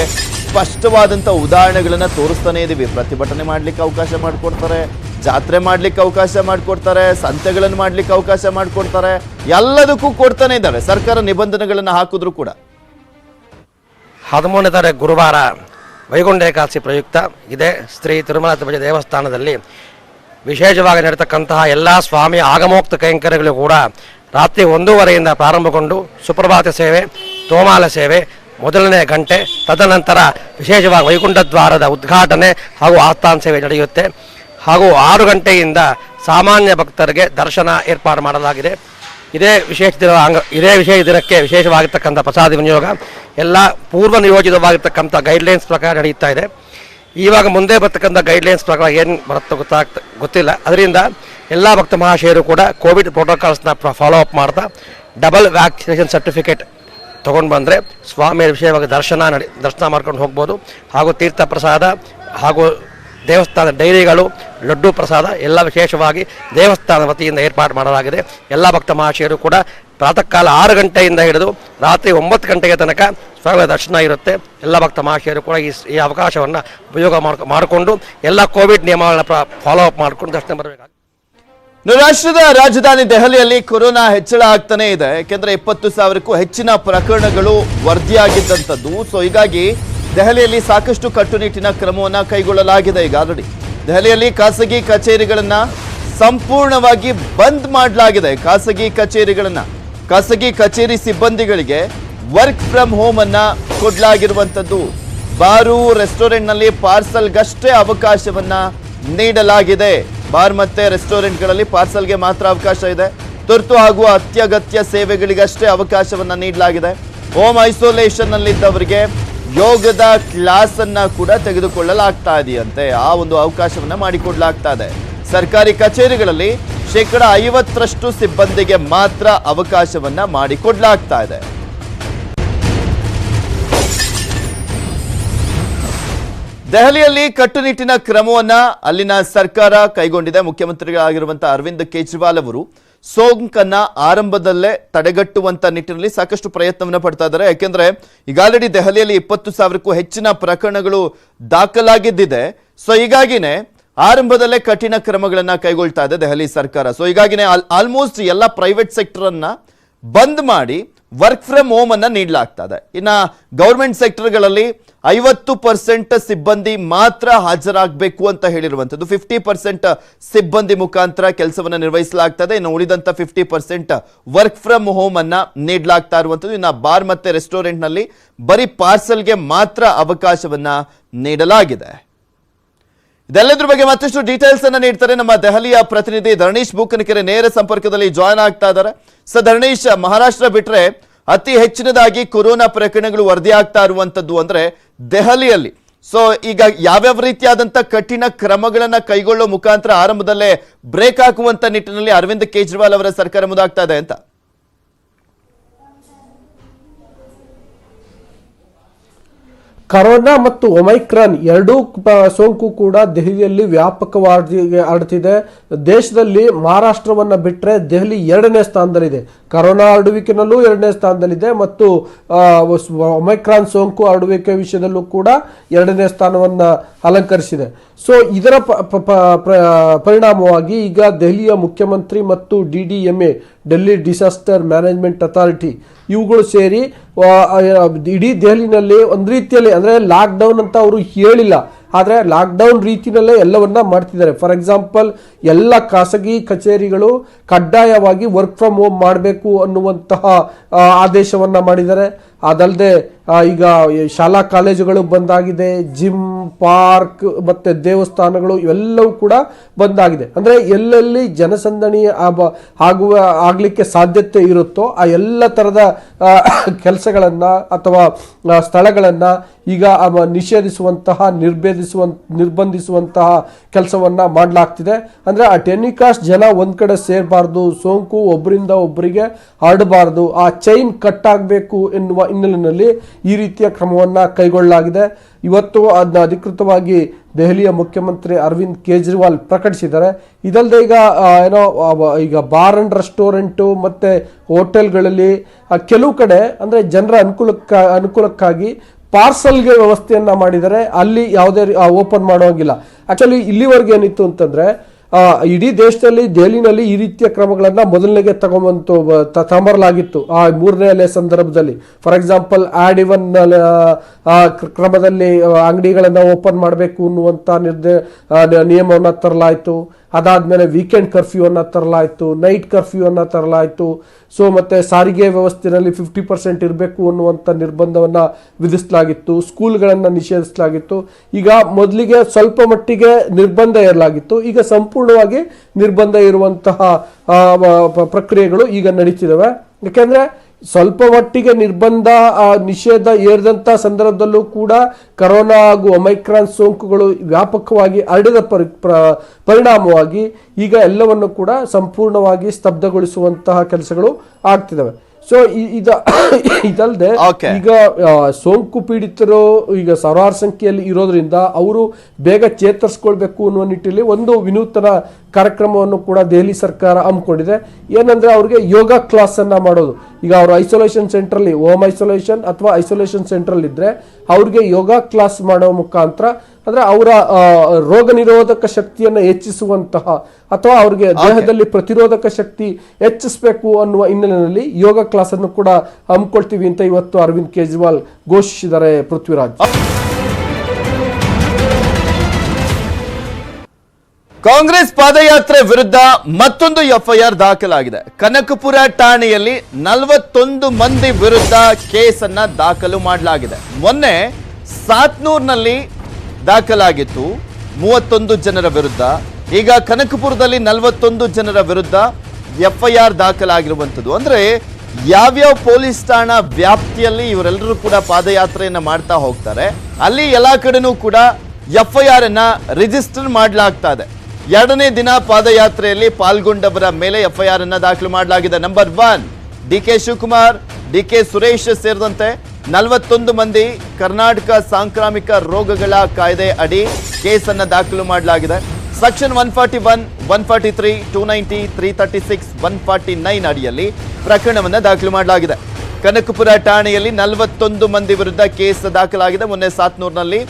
ಸ್ಪಷ್ಟವಾದಂಥ ಉದಾಹರಣೆಗಳನ್ನು ತೋರಿಸ್ತಾನೇ ಇದ್ದೀವಿ ಪ್ರತಿಭಟನೆ ಮಾಡಲಿಕ್ಕೆ ಅವಕಾಶ ಮಾಡಿಕೊಡ್ತಾರೆ. ಜಾತ್ರೆ ಮಾಡ್ಲಿಕ್ಕೆ ಅವಕಾಶ ಮಾಡಿಕೊಡ್ತಾರೆ, ಸಂತೆಗಳನ್ನು ಮಾಡ್ಲಿಕ್ಕೆ ಅವಕಾಶ ಮಾಡಿಕೊಡ್ತಾರೆ, ಎಲ್ಲದಕ್ಕೂ ಕೊಡ್ತಾನೆ ಇದ್ದಾರೆ. ಸರ್ಕಾರ ನಿಬಂಧನೆಗಳನ್ನು ಹಾಕಿದ್ರು ಕೂಡ. ಹದಿಮೂರನೇ ತಾರೀಕು ಗುರುವಾರ ವೈಗುಂಠ ಏಕಾದಶಿ ಪ್ರಯುಕ್ತ. ಇದೆ ಶ್ರೀ ತಿರುಮಲ ತಿರುಪತಿ ದೇವಸ್ಥಾನದಲ್ಲಿ ವಿಶೇಷವಾಗಿ ನಡೀತಕ್ಕಂತಹ ಎಲ್ಲ ಸ್ವಾಮಿ ಆಗಮೋಕ್ತ ಕೈಂಕರ್ಯಗಳು ಕೂಡ ರಾತ್ರಿ ಒಂದೂವರೆಯಿಂದ ಪ್ರಾರಂಭಗೊಂಡು ಸುಪ್ರಭಾತ ಸೇವೆ, ತೋಮಾಲ ಸೇವೆ, ಮೊದಲನೇ ಗಂಟೆ, ತದನಂತರ ವಿಶೇಷವಾಗಿ ವೈಕುಂಠ ದ್ವಾರದ ಉದ್ಘಾಟನೆ ಹಾಗೂ ಆಸ್ಥಾನ ಸೇವೆ ನಡೆಯುತ್ತೆ. ಹಾಗೂ ಆರು ಗಂಟೆಯಿಂದ ಸಾಮಾನ್ಯ ಭಕ್ತರಿಗೆ ದರ್ಶನ ಏರ್ಪಾಡು ಮಾಡಲಾಗಿದೆ. ಇದೇ ವಿಶೇಷ ದಿನ ಅಂಗ, ಇದೇ ವಿಶೇಷ ದಿನಕ್ಕೆ ವಿಶೇಷವಾಗಿರ್ತಕ್ಕಂಥ ಪ್ರಸಾದ ವಿನಿಯೋಗ ಎಲ್ಲ ಪೂರ್ವ ನಿಯೋಜಿತವಾಗಿರ್ತಕ್ಕಂಥ ಗೈಡ್ಲೈನ್ಸ್ ಪ್ರಕಾರ ನಡೆಯುತ್ತಾ ಇದೆ. ಇವಾಗ ಮುಂದೆ ಬರ್ತಕ್ಕಂಥ ಗೈಡ್ಲೈನ್ಸ್ ಪ್ರಕಾರ ಏನು ಬರುತ್ತೋ ಗೊತ್ತಾಗ್ತ, ಗೊತ್ತಿಲ್ಲ. ಅದರಿಂದ ಎಲ್ಲ ಭಕ್ತ ಮಹಾಶಯರು ಕೂಡ ಕೋವಿಡ್ ಪ್ರೋಟೋಕಾಲ್ಸ್ನ ಫಾಲೋ ಅಪ್ ಮಾಡ್ತಾ ಡಬಲ್ ವ್ಯಾಕ್ಸಿನೇಷನ್ ಸರ್ಟಿಫಿಕೇಟ್ ತೊಗೊಂಡು ಬಂದರೆ ಸ್ವಾಮಿಯ ವಿಷಯವಾಗಿ ದರ್ಶನ ನಡೆ, ದರ್ಶನ ಮಾಡ್ಕೊಂಡು ಹೋಗ್ಬೋದು. ಹಾಗೂ ತೀರ್ಥ ಪ್ರಸಾದ ಹಾಗೂ ದೇವಸ್ಥಾನ ಡೈರಿಗಳು, ಲಡ್ಡು ಪ್ರಸಾದ ಎಲ್ಲ ವಿಶೇಷವಾಗಿ ದೇವಸ್ಥಾನ ವತಿಯಿಂದ ಏರ್ಪಾಡು ಮಾಡಲಾಗಿದೆ. ಎಲ್ಲ ಭಕ್ತ ಮಹಾಶಯರು ಕೂಡ ಪ್ರಾತಃ ಕಾಲ ಆರು ಗಂಟೆಯಿಂದ ಹಿಡಿದು ರಾತ್ರಿ ಒಂಬತ್ತು ಗಂಟೆಗೆ ತನಕ ಸ್ವಾಮಿಯ ದರ್ಶನ ಇರುತ್ತೆ. ಎಲ್ಲ ಭಕ್ತ ಮಹಾಶಯರು ಕೂಡ ಈ ಈ ಅವಕಾಶವನ್ನು ಉಪಯೋಗ ಮಾಡ್ಕೊ, ಮಾಡಿಕೊಂಡು ಎಲ್ಲ ಕೋವಿಡ್ ನಿಯಮಗಳನ್ನ ಫಾಲೋ ಅಪ್ ಮಾಡಿಕೊಂಡು ದರ್ಶನ ಇನ್ನು ರಾಷ್ಟ್ರದ ರಾಜಧಾನಿ ದೆಹಲಿಯಲ್ಲಿ ಕೊರೋನಾ ಹೆಚ್ಚಳ ಆಗ್ತಾನೆ ಇದೆ. ಯಾಕೆಂದ್ರೆ ಇಪ್ಪತ್ತು ಸಾವಿರಕ್ಕೂ ಹೆಚ್ಚಿನ ಪ್ರಕರಣಗಳು ವರದಿಯಾಗಿದ್ದಂಥದ್ದು. ಸೊ ಹೀಗಾಗಿ ದೆಹಲಿಯಲ್ಲಿ ಸಾಕಷ್ಟು ಕಟ್ಟುನಿಟ್ಟಿನ ಕ್ರಮವನ್ನು ಕೈಗೊಳ್ಳಲಾಗಿದೆ ಈಗ ಆಲ್ರೆಡಿ. ದೆಹಲಿಯಲ್ಲಿ ಖಾಸಗಿ ಕಚೇರಿಗಳನ್ನು ಸಂಪೂರ್ಣವಾಗಿ ಬಂದ್ ಮಾಡಲಾಗಿದೆ. ಖಾಸಗಿ ಕಚೇರಿಗಳನ್ನು, ಖಾಸಗಿ ಕಚೇರಿ ಸಿಬ್ಬಂದಿಗಳಿಗೆ ವರ್ಕ್ ಫ್ರಮ್ ಹೋಮ್ ಅನ್ನ ಕೊಡಲಾಗಿರುವಂಥದ್ದು. ಬಾರು ರೆಸ್ಟೋರೆಂಟ್ನಲ್ಲಿ ಪಾರ್ಸಲ್ಗಷ್ಟೇ ಅವಕಾಶವನ್ನ ನೀಡಲಾಗಿದೆ. ಬಾರ್ ಮತ್ತೆ ರೆಸ್ಟೋರೆಂಟ್ಗಳಲ್ಲಿ ಪಾರ್ಸಲ್ಗೆ ಮಾತ್ರ ಅವಕಾಶ ಇದೆ. ತುರ್ತು ಹಾಗೂ ಅತ್ಯಗತ್ಯ ಸೇವೆಗಳಿಗಷ್ಟೇ ಅವಕಾಶವನ್ನ ನೀಡಲಾಗಿದೆ. ಹೋಮ್ ಐಸೋಲೇಷನ್ ನಲ್ಲಿದ್ದವರಿಗೆ ಯೋಗದ ಕ್ಲಾಸ್ ಅನ್ನ ಕೂಡ ತೆಗೆದುಕೊಳ್ಳಲಾಗ್ತಾ ಇದೆಯಂತೆ. ಆ ಒಂದು ಅವಕಾಶವನ್ನ ಮಾಡಿಕೊಡ್ಲಾಗ್ತಾ ಇದೆ ಸರ್ಕಾರಿ ಕಚೇರಿಗಳಲ್ಲಿ ಶೇಕಡ ಐವತ್ತರಷ್ಟು ಸಿಬ್ಬಂದಿಗೆ ಮಾತ್ರ ಅವಕಾಶವನ್ನ ಮಾಡಿಕೊಡ್ಲಾಗ್ತಾ ಇದೆ. ದೆಹಲಿಯಲ್ಲಿ ಕಟ್ಟುನಿಟ್ಟಿನ ಕ್ರಮವನ್ನ ಅಲ್ಲಿನ ಸರ್ಕಾರ ಕೈಗೊಂಡಿದೆ. ಮುಖ್ಯಮಂತ್ರಿಗಳಾಗಿರುವಂತಹ ಅರವಿಂದ್ ಕೇಜ್ರಿವಾಲ್ ಅವರು ಸೋಂಕನ್ನ ಆರಂಭದಲ್ಲೇ ತಡೆಗಟ್ಟುವಂತ ನಿಟ್ಟಿನಲ್ಲಿ ಸಾಕಷ್ಟು ಪ್ರಯತ್ನವನ್ನ ಪಡ್ತಾ ಇದ್ದಾರೆ. ಯಾಕೆಂದ್ರೆ ಈಗ ಆಲ್ರೆಡಿ ದೆಹಲಿಯಲ್ಲಿ ಇಪ್ಪತ್ತು ಸಾವಿರಕ್ಕೂ ಹೆಚ್ಚಿನ ಪ್ರಕರಣಗಳು ದಾಖಲಾಗಿದ್ದಿದೆ. ಸೊ ಹೀಗಾಗಿನೇ ಆರಂಭದಲ್ಲೇ ಕಠಿಣ ಕ್ರಮಗಳನ್ನ ಕೈಗೊಳ್ತಾ ಇದೆ ದೆಹಲಿ ಸರ್ಕಾರ. ಸೊ ಹೀಗಾಗಿನೇ ಆಲ್ಮೋಸ್ಟ್ ಎಲ್ಲ ಪ್ರೈವೇಟ್ ಸೆಕ್ಟರ್ ಅನ್ನ ಬಂದ್ ಮಾಡಿ ವರ್ಕ್ ಫ್ರಮ್ ಹೋಮ್ ಅನ್ನ ನೀಡಲಾಗ್ತದೆ. ಇನ್ನ ಗೌರ್ಮೆಂಟ್ ಸೆಕ್ಟರ್ಗಳಲ್ಲಿ ಐವತ್ತು ಪರ್ಸೆಂಟ್ ಸಿಬ್ಬಂದಿ ಮಾತ್ರ ಹಾಜರಾಗಬೇಕು ಅಂತ ಹೇಳಿರುವಂಥದ್ದು. ಫಿಫ್ಟಿ ಪರ್ಸೆಂಟ್ ಸಿಬ್ಬಂದಿ ಮುಖಾಂತರ ಕೆಲಸವನ್ನು ನಿರ್ವಹಿಸಲಾಗ್ತದೆ. ಇನ್ನು ಉಳಿದಂತ fifty percent work from home ಅನ್ನ ನೀಡಲಾಗ್ತಾ ಇರುವಂಥದ್ದು. ಇನ್ನು ಬಾರ್ ಮತ್ತೆ ರೆಸ್ಟೋರೆಂಟ್ನಲ್ಲಿ ಬರೀ ಪಾರ್ಸಲ್ಗೆ ಮಾತ್ರ ಅವಕಾಶವನ್ನ ನೀಡಲಾಗಿದೆ. ಇದೆಲ್ಲದ್ರ ಬಗ್ಗೆ ಮತ್ತಷ್ಟು ಡೀಟೇಲ್ಸ್ ಅನ್ನ ನೀಡ್ತಾರೆ ನಮ್ಮ ದೆಹಲಿಯ ಪ್ರತಿನಿಧಿ ಧರಣೀಶ್ ಬೂಕನಕೆರೆ ನೇರ ಸಂಪರ್ಕದಲ್ಲಿ ಜಾಯ್ನ್ ಆಗ್ತಾ ಇದ್ದಾರೆ. ಸೊ ಧರಣೀಶ್, ಮಹಾರಾಷ್ಟ್ರ ಬಿಟ್ರೆ ಅತಿ ಹೆಚ್ಚಿನದಾಗಿ ಕೊರೋನಾ ಪ್ರಕರಣಗಳು ವರದಿ ಆಗ್ತಾ ಇರುವಂತದ್ದು ಅಂದ್ರೆ ದೆಹಲಿಯಲ್ಲಿ. ಸೊ ಈಗ ಯಾವ್ಯಾವ ರೀತಿಯಾದಂತ ಕಠಿಣ ಕ್ರಮಗಳನ್ನ ಕೈಗೊಳ್ಳೋ ಮುಖಾಂತರ ಆರಂಭದಲ್ಲೇ ಬ್ರೇಕ್ ಹಾಕುವಂತ ನಿಟ್ಟಿನಲ್ಲಿ ಅರವಿಂದ್ ಕೇಜ್ರಿವಾಲ್ ಅವರ ಸರ್ಕಾರ ಮುಂದಾಗ್ತಾ ಇದೆ ಅಂತ. ಕರೋನಾ ಮತ್ತು ಒಮೈಕ್ರಾನ್ ಎರಡೂ ಸೋಂಕು ಕೂಡ ದೆಹಲಿಯಲ್ಲಿ ವ್ಯಾಪಕವಾಗಿ ಹರಡ್ತಿದೆ ದೇಶದಲ್ಲಿ ಮಹಾರಾಷ್ಟ್ರವನ್ನು ಬಿಟ್ಟರೆ ದೆಹಲಿ ಎರಡನೇ ಸ್ಥಾನದಲ್ಲಿದೆ. ಕರೋನಾ ಹರಡುವಿಕೆನಲ್ಲೂ ಎರಡನೇ ಸ್ಥಾನದಲ್ಲಿದೆ ಮತ್ತು ಒಮೈಕ್ರಾನ್ ಸೋಂಕು ಹರಡುವಿಕೆ ವಿಷಯದಲ್ಲೂ ಕೂಡ ಎರಡನೇ ಸ್ಥಾನವನ್ನು ಅಲಂಕರಿಸಿದೆ. ಸೊ, ಇದರ ಪರಿಣಾಮವಾಗಿ ಈಗ ದೆಹಲಿಯ ಮುಖ್ಯಮಂತ್ರಿ ಮತ್ತು D D M A, Delhi disaster management authority, ಇವುಗಳು ಸೇರಿ ಇಡೀ ದೆಹಲಿನಲ್ಲಿ ಒಂದು ರೀತಿಯಲ್ಲಿ ಅಂದರೆ ಲಾಕ್ಡೌನ್ ಅಂತ ಅವರು ಹೇಳಿಲ್ಲ. ಆದರೆ ಲಾಕ್ಡೌನ್ ರೀತಿಯಲ್ಲೇ ಎಲ್ಲವನ್ನ ಮಾಡ್ತಿದ್ದಾರೆ. ಫಾರ್ ಎಕ್ಸಾಂಪಲ್ ಎಲ್ಲ ಖಾಸಗಿ ಕಚೇರಿಗಳು ಕಡ್ಡಾಯವಾಗಿ ವರ್ಕ್ ಫ್ರಮ್ ಹೋಮ್ ಮಾಡಬೇಕು ಅನ್ನುವಂತಹ ಆದೇಶವನ್ನು ಮಾಡಿದ್ದಾರೆ. ಅದಲ್ಲದೆ ಈಗ ಶಾಲಾ ಕಾಲೇಜುಗಳು ಬಂದಾಗಿದೆ, ಜಿಮ್, ಪಾರ್ಕ್, ಮತ್ತು ದೇವಸ್ಥಾನಗಳು ಇವೆಲ್ಲವೂ ಕೂಡ ಬಂದಾಗಿದೆ. ಅಂದರೆ ಎಲ್ಲೆಲ್ಲಿ ಜನಸಂದಣಿ ಆಗುವ, ಆಗಲಿಕ್ಕೆ ಸಾಧ್ಯತೆ ಇರುತ್ತೋ ಆ ಎಲ್ಲ ಥರದ ಕೆಲಸಗಳನ್ನು ಅಥವಾ ಸ್ಥಳಗಳನ್ನು ಈಗ ನಿಷೇಧಿಸುವಂತಹ, ನಿರ್ಭೇದಿಸುವ, ನಿರ್ಬಂಧಿಸುವಂತಹ ಕೆಲಸವನ್ನು ಮಾಡಲಾಗ್ತಿದೆ. ಅಂದರೆ ಆ ಟೆನಿಕಾಸ್ಟ್ ಜನ ಒಂದು ಕಡೆ ಸೇರಬಾರ್ದು, ಸೋಂಕು ಒಬ್ಬರಿಂದ ಒಬ್ಬರಿಗೆ ಹರಡಬಾರ್ದು ಆ ಚೈನ್ ಕಟ್ ಆಗಬೇಕು ಎನ್ನುವ ಹಿನ್ನೆಲೆಯಲ್ಲಿ ಈ ರೀತಿಯ ಕ್ರಮವನ್ನು ಕೈಗೊಳ್ಳಲಾಗಿದೆ. ಇವತ್ತು ಅದನ್ನ ಅಧಿಕೃತವಾಗಿ ದೆಹಲಿಯ ಮುಖ್ಯಮಂತ್ರಿ ಅರವಿಂದ್ ಕೇಜ್ರಿವಾಲ್ ಪ್ರಕಟಿಸಿದ್ದಾರೆ. ಇದಲ್ಲದೆ ಈಗ ಏನೋ ಈಗ ಬಾರ್ ಅಂಡ್ ರೆಸ್ಟೋರೆಂಟು ಮತ್ತು ಹೋಟೆಲ್ಗಳಲ್ಲಿ ಕೆಲವು ಕಡೆ ಅಂದರೆ ಜನರ ಅನುಕೂಲಕ್ಕ, ಅನುಕೂಲಕ್ಕಾಗಿ ಪಾರ್ಸಲ್ಗೆ ವ್ಯವಸ್ಥೆಯನ್ನು ಮಾಡಿದರೆ ಅಲ್ಲಿ ಯಾವುದೇ ಓಪನ್ ಮಾಡೋಂಗಿಲ್ಲ ಆ್ಯಕ್ಚುಲಿ ಇಲ್ಲಿವರೆಗೆ ಏನಿತ್ತು ಅಂತಂದ್ರೆ ಇಡೀ ದೇಶದಲ್ಲಿ ದೆಹಲಿನಲ್ಲಿ ಈ ರೀತಿಯ ಕ್ರಮಗಳನ್ನ ಮೊದಲನೆಗೆ ತಗೊಂಬಂತು, ಬ- ತ- ತಗೊಂಬರಲಾಗಿತ್ತು. ಆ, ಮೂರನೇ ಅಲೆ ಸಂದರ್ಭದಲ್ಲಿ. ಫಾರ್ ಎಕ್ಸಾಂಪಲ್ ಆಡ್ ಇವನ್ ಕ್ರಮದಲ್ಲಿ ಅಂಗಡಿಗಳನ್ನ ಓಪನ್ ಮಾಡಬೇಕು ಅನ್ನುವಂತ ನಿರ್ದೇ ನಿಯಮವನ್ನ ತರಲಾಯಿತು. ಅದಾದ್ಮೇಲೆ ವೀಕೆಂಡ್ ಕರ್ಫ್ಯೂ ಅನ್ನ ತರಲಾಯಿತು ನೈಟ್ ಕರ್ಫ್ಯೂ ಅನ್ನ ತರಲಾಯಿತು. ಸೊ ಮತ್ತೆ ಸಾರಿಗೆ ವ್ಯವಸ್ಥೆಯಲ್ಲಿ ಫಿಫ್ಟಿ ಪರ್ಸೆಂಟ್ ಇರಬೇಕು ಅನ್ನುವಂಥ ನಿರ್ಬಂಧವನ್ನ ವಿಧಿಸಲಾಗಿತ್ತು ಸ್ಕೂಲ್ಗಳನ್ನ ನಿಷೇಧಿಸಲಾಗಿತ್ತು. ಈಗ ಮೊದಲಿಗೆ ಸ್ವಲ್ಪ ಮಟ್ಟಿಗೆ ನಿರ್ಬಂಧ ಇರಲಾಗಿತ್ತು ಈಗ ಸಂಪೂರ್ಣವಾಗಿ ನಿರ್ಬಂಧ ಇರುವಂತಹ ಪ್ರಕ್ರಿಯೆಗಳು ಈಗ ನಡೀತಿದ್ದಾವೆ ಯಾಕೆಂದ್ರೆ ಸ್ವಲ್ಪ ಮಟ್ಟಿಗೆ ನಿರ್ಬಂಧ ನಿಷೇಧ ಏರಿದಂಥ ಸಂದರ್ಭದಲ್ಲೂ ಕೂಡ ಕರೋನಾ ಹಾಗೂ ಒಮೈಕ್ರಾನ್ ಸೋಂಕುಗಳು ವ್ಯಾಪಕವಾಗಿ ಹರಡಿದ ಪರಿ, ಪರಿಣಾಮವಾಗಿ ಈಗ ಎಲ್ಲವನ್ನು ಕೂಡ ಸಂಪೂರ್ಣವಾಗಿ ಸ್ತಬ್ಧಗೊಳಿಸುವಂತಹ ಕೆಲಸಗಳು ಆಗ್ತಿದ್ದಾವೆ. ಸೊ ಇದ ಇದಲ್ಲದೆ ಈಗ ಸೋಂಕು ಪೀಡಿತರು ಈಗ ಸಾವಿರಾರು ಸಂಖ್ಯೆಯಲ್ಲಿ ಇರೋದ್ರಿಂದ ಅವರು ಬೇಗ ಚೇತರಿಸ್ಕೊಳ್ಬೇಕು ಅನ್ನುವ ನಿಟ್ಟಿನಲ್ಲಿ ಒಂದು ವಿನೂತನ ಕಾರ್ಯಕ್ರಮವನ್ನು ಕೂಡ ದೆಹಲಿ ಸರ್ಕಾರ ಹಮ್ಮಿಕೊಂಡಿದೆ. ಏನಂದ್ರೆ ಅವ್ರಿಗೆ ಯೋಗ ಕ್ಲಾಸ್ ಅನ್ನ ಮಾಡೋದು. ಈಗ ಅವರು ಐಸೋಲೇಷನ್ ಸೆಂಟ್ರಲ್ಲಿ ಹೋಮ್ ಐಸೋಲೇಷನ್ ಅಥವಾ ಐಸೋಲೇಷನ್ ಸೆಂಟ್ರಲ್ ಇದ್ರೆ ಅವ್ರಿಗೆ ಯೋಗ ಕ್ಲಾಸ್ ಮಾಡೋ ಮುಖಾಂತರ ಅಂದ್ರೆ ಅವರ ರೋಗ ನಿರೋಧಕ ಶಕ್ತಿಯನ್ನ ಹೆಚ್ಚಿಸುವಂತಹ ಅಥವಾ ಅವರಿಗೆ ದೇಹದಲ್ಲಿ ಪ್ರತಿರೋಧಕ ಶಕ್ತಿ ಹೆಚ್ಚಿಸಬೇಕು ಅನ್ನುವ ಹಿನ್ನೆಲೆಯಲ್ಲಿ ಯೋಗ ಕ್ಲಾಸ್ ಅನ್ನು ಕೂಡ ಹಮ್ಮಿಕೊಳ್ತೀವಿ ಅಂತ ಇವತ್ತು ಅರವಿಂದ್ ಕೇಜ್ರಿವಾಲ್ ಘೋಷಿಸಿದ್ದಾರೆ ಪೃಥ್ವಿರಾಜ್. ಕಾಂಗ್ರೆಸ್ ಪಾದಯಾತ್ರೆ ವಿರುದ್ಧ ಮತ್ತೊಂದು ಎಫ್ಐಆರ್ ದಾಖಲಾಗಿದೆ. ಕನಕಪುರ ಠಾಣೆಯಲ್ಲಿ ನಲವತ್ತೊಂದು ಮಂದಿ ವಿರುದ್ಧ ಕೇಸನ್ನ ದಾಖಲು ಮಾಡಲಾಗಿದೆ. ಮೊನ್ನೆ ಸಾತ್ನೂರ್ನಲ್ಲಿ ದಾಖಲಾಗಿತ್ತು. ಮೂವತ್ತೊಂದು ಜನರ ವಿರುದ್ಧ. ಈಗ ಕನಕಪುರದಲ್ಲಿ ನಲವತ್ತೊಂದು ಜನರ ವಿರುದ್ಧ ಎಫ್ಐಆರ್ ದಾಖಲಾಗಿರುವಂಥದ್ದು. ಅಂದರೆ ಯಾವ್ಯಾವ ಪೊಲೀಸ್ ಠಾಣಾ ವ್ಯಾಪ್ತಿಯಲ್ಲಿ ಇವರೆಲ್ಲರೂ ಕೂಡ ಪಾದಯಾತ್ರೆಯನ್ನು ಮಾಡ್ತಾ ಹೋಗ್ತಾರೆ. ಅಲ್ಲಿ ಎಲ್ಲ ಕಡೆನೂ ಕೂಡ ಎಫ್ಐಆರ್ ಅನ್ನ ರಿಜಿಸ್ಟರ್ ಮಾಡಲಾಗ್ತಾ ಇದೆ. ಎರಡನೇ ದಿನ ಪಾದಯಾತ್ರೆಯಲ್ಲಿ ಪಾಲ್ಗೊಂಡವರ ಮೇಲೆ ಎಫ್ಐಆರ್ ಅನ್ನ ದಾಖಲು ಮಾಡಲಾಗಿದೆ. Number one, D K Shivakumar, D K Suresh ಸೇರಿದಂತೆ ನಲವತ್ತೊಂದು ಮಂದಿ ಕರ್ನಾಟಕ ಸಾಂಕ್ರಾಮಿಕ ರೋಗಗಳ ಕಾಯ್ದೆ ಅಡಿ ಕೇಸನ್ನು ದಾಖಲು ಮಾಡಲಾಗಿದೆ. Section one forty one one forty three, two ninety, three thirty six, one forty nine ಅಡಿಯಲ್ಲಿ ಪ್ರಕರಣವನ್ನು ದಾಖಲು ಮಾಡಲಾಗಿದೆ. ಕನಕಪುರ ಠಾಣೆಯಲ್ಲಿ ನಲವತ್ತೊಂದು ಮಂದಿ ವಿರುದ್ಧ ಕೇಸ್ ದಾಖಲಾಗಿದೆ. ಮೊನ್ನೆ ಸಾತ್ನೂರ್ನಲ್ಲಿ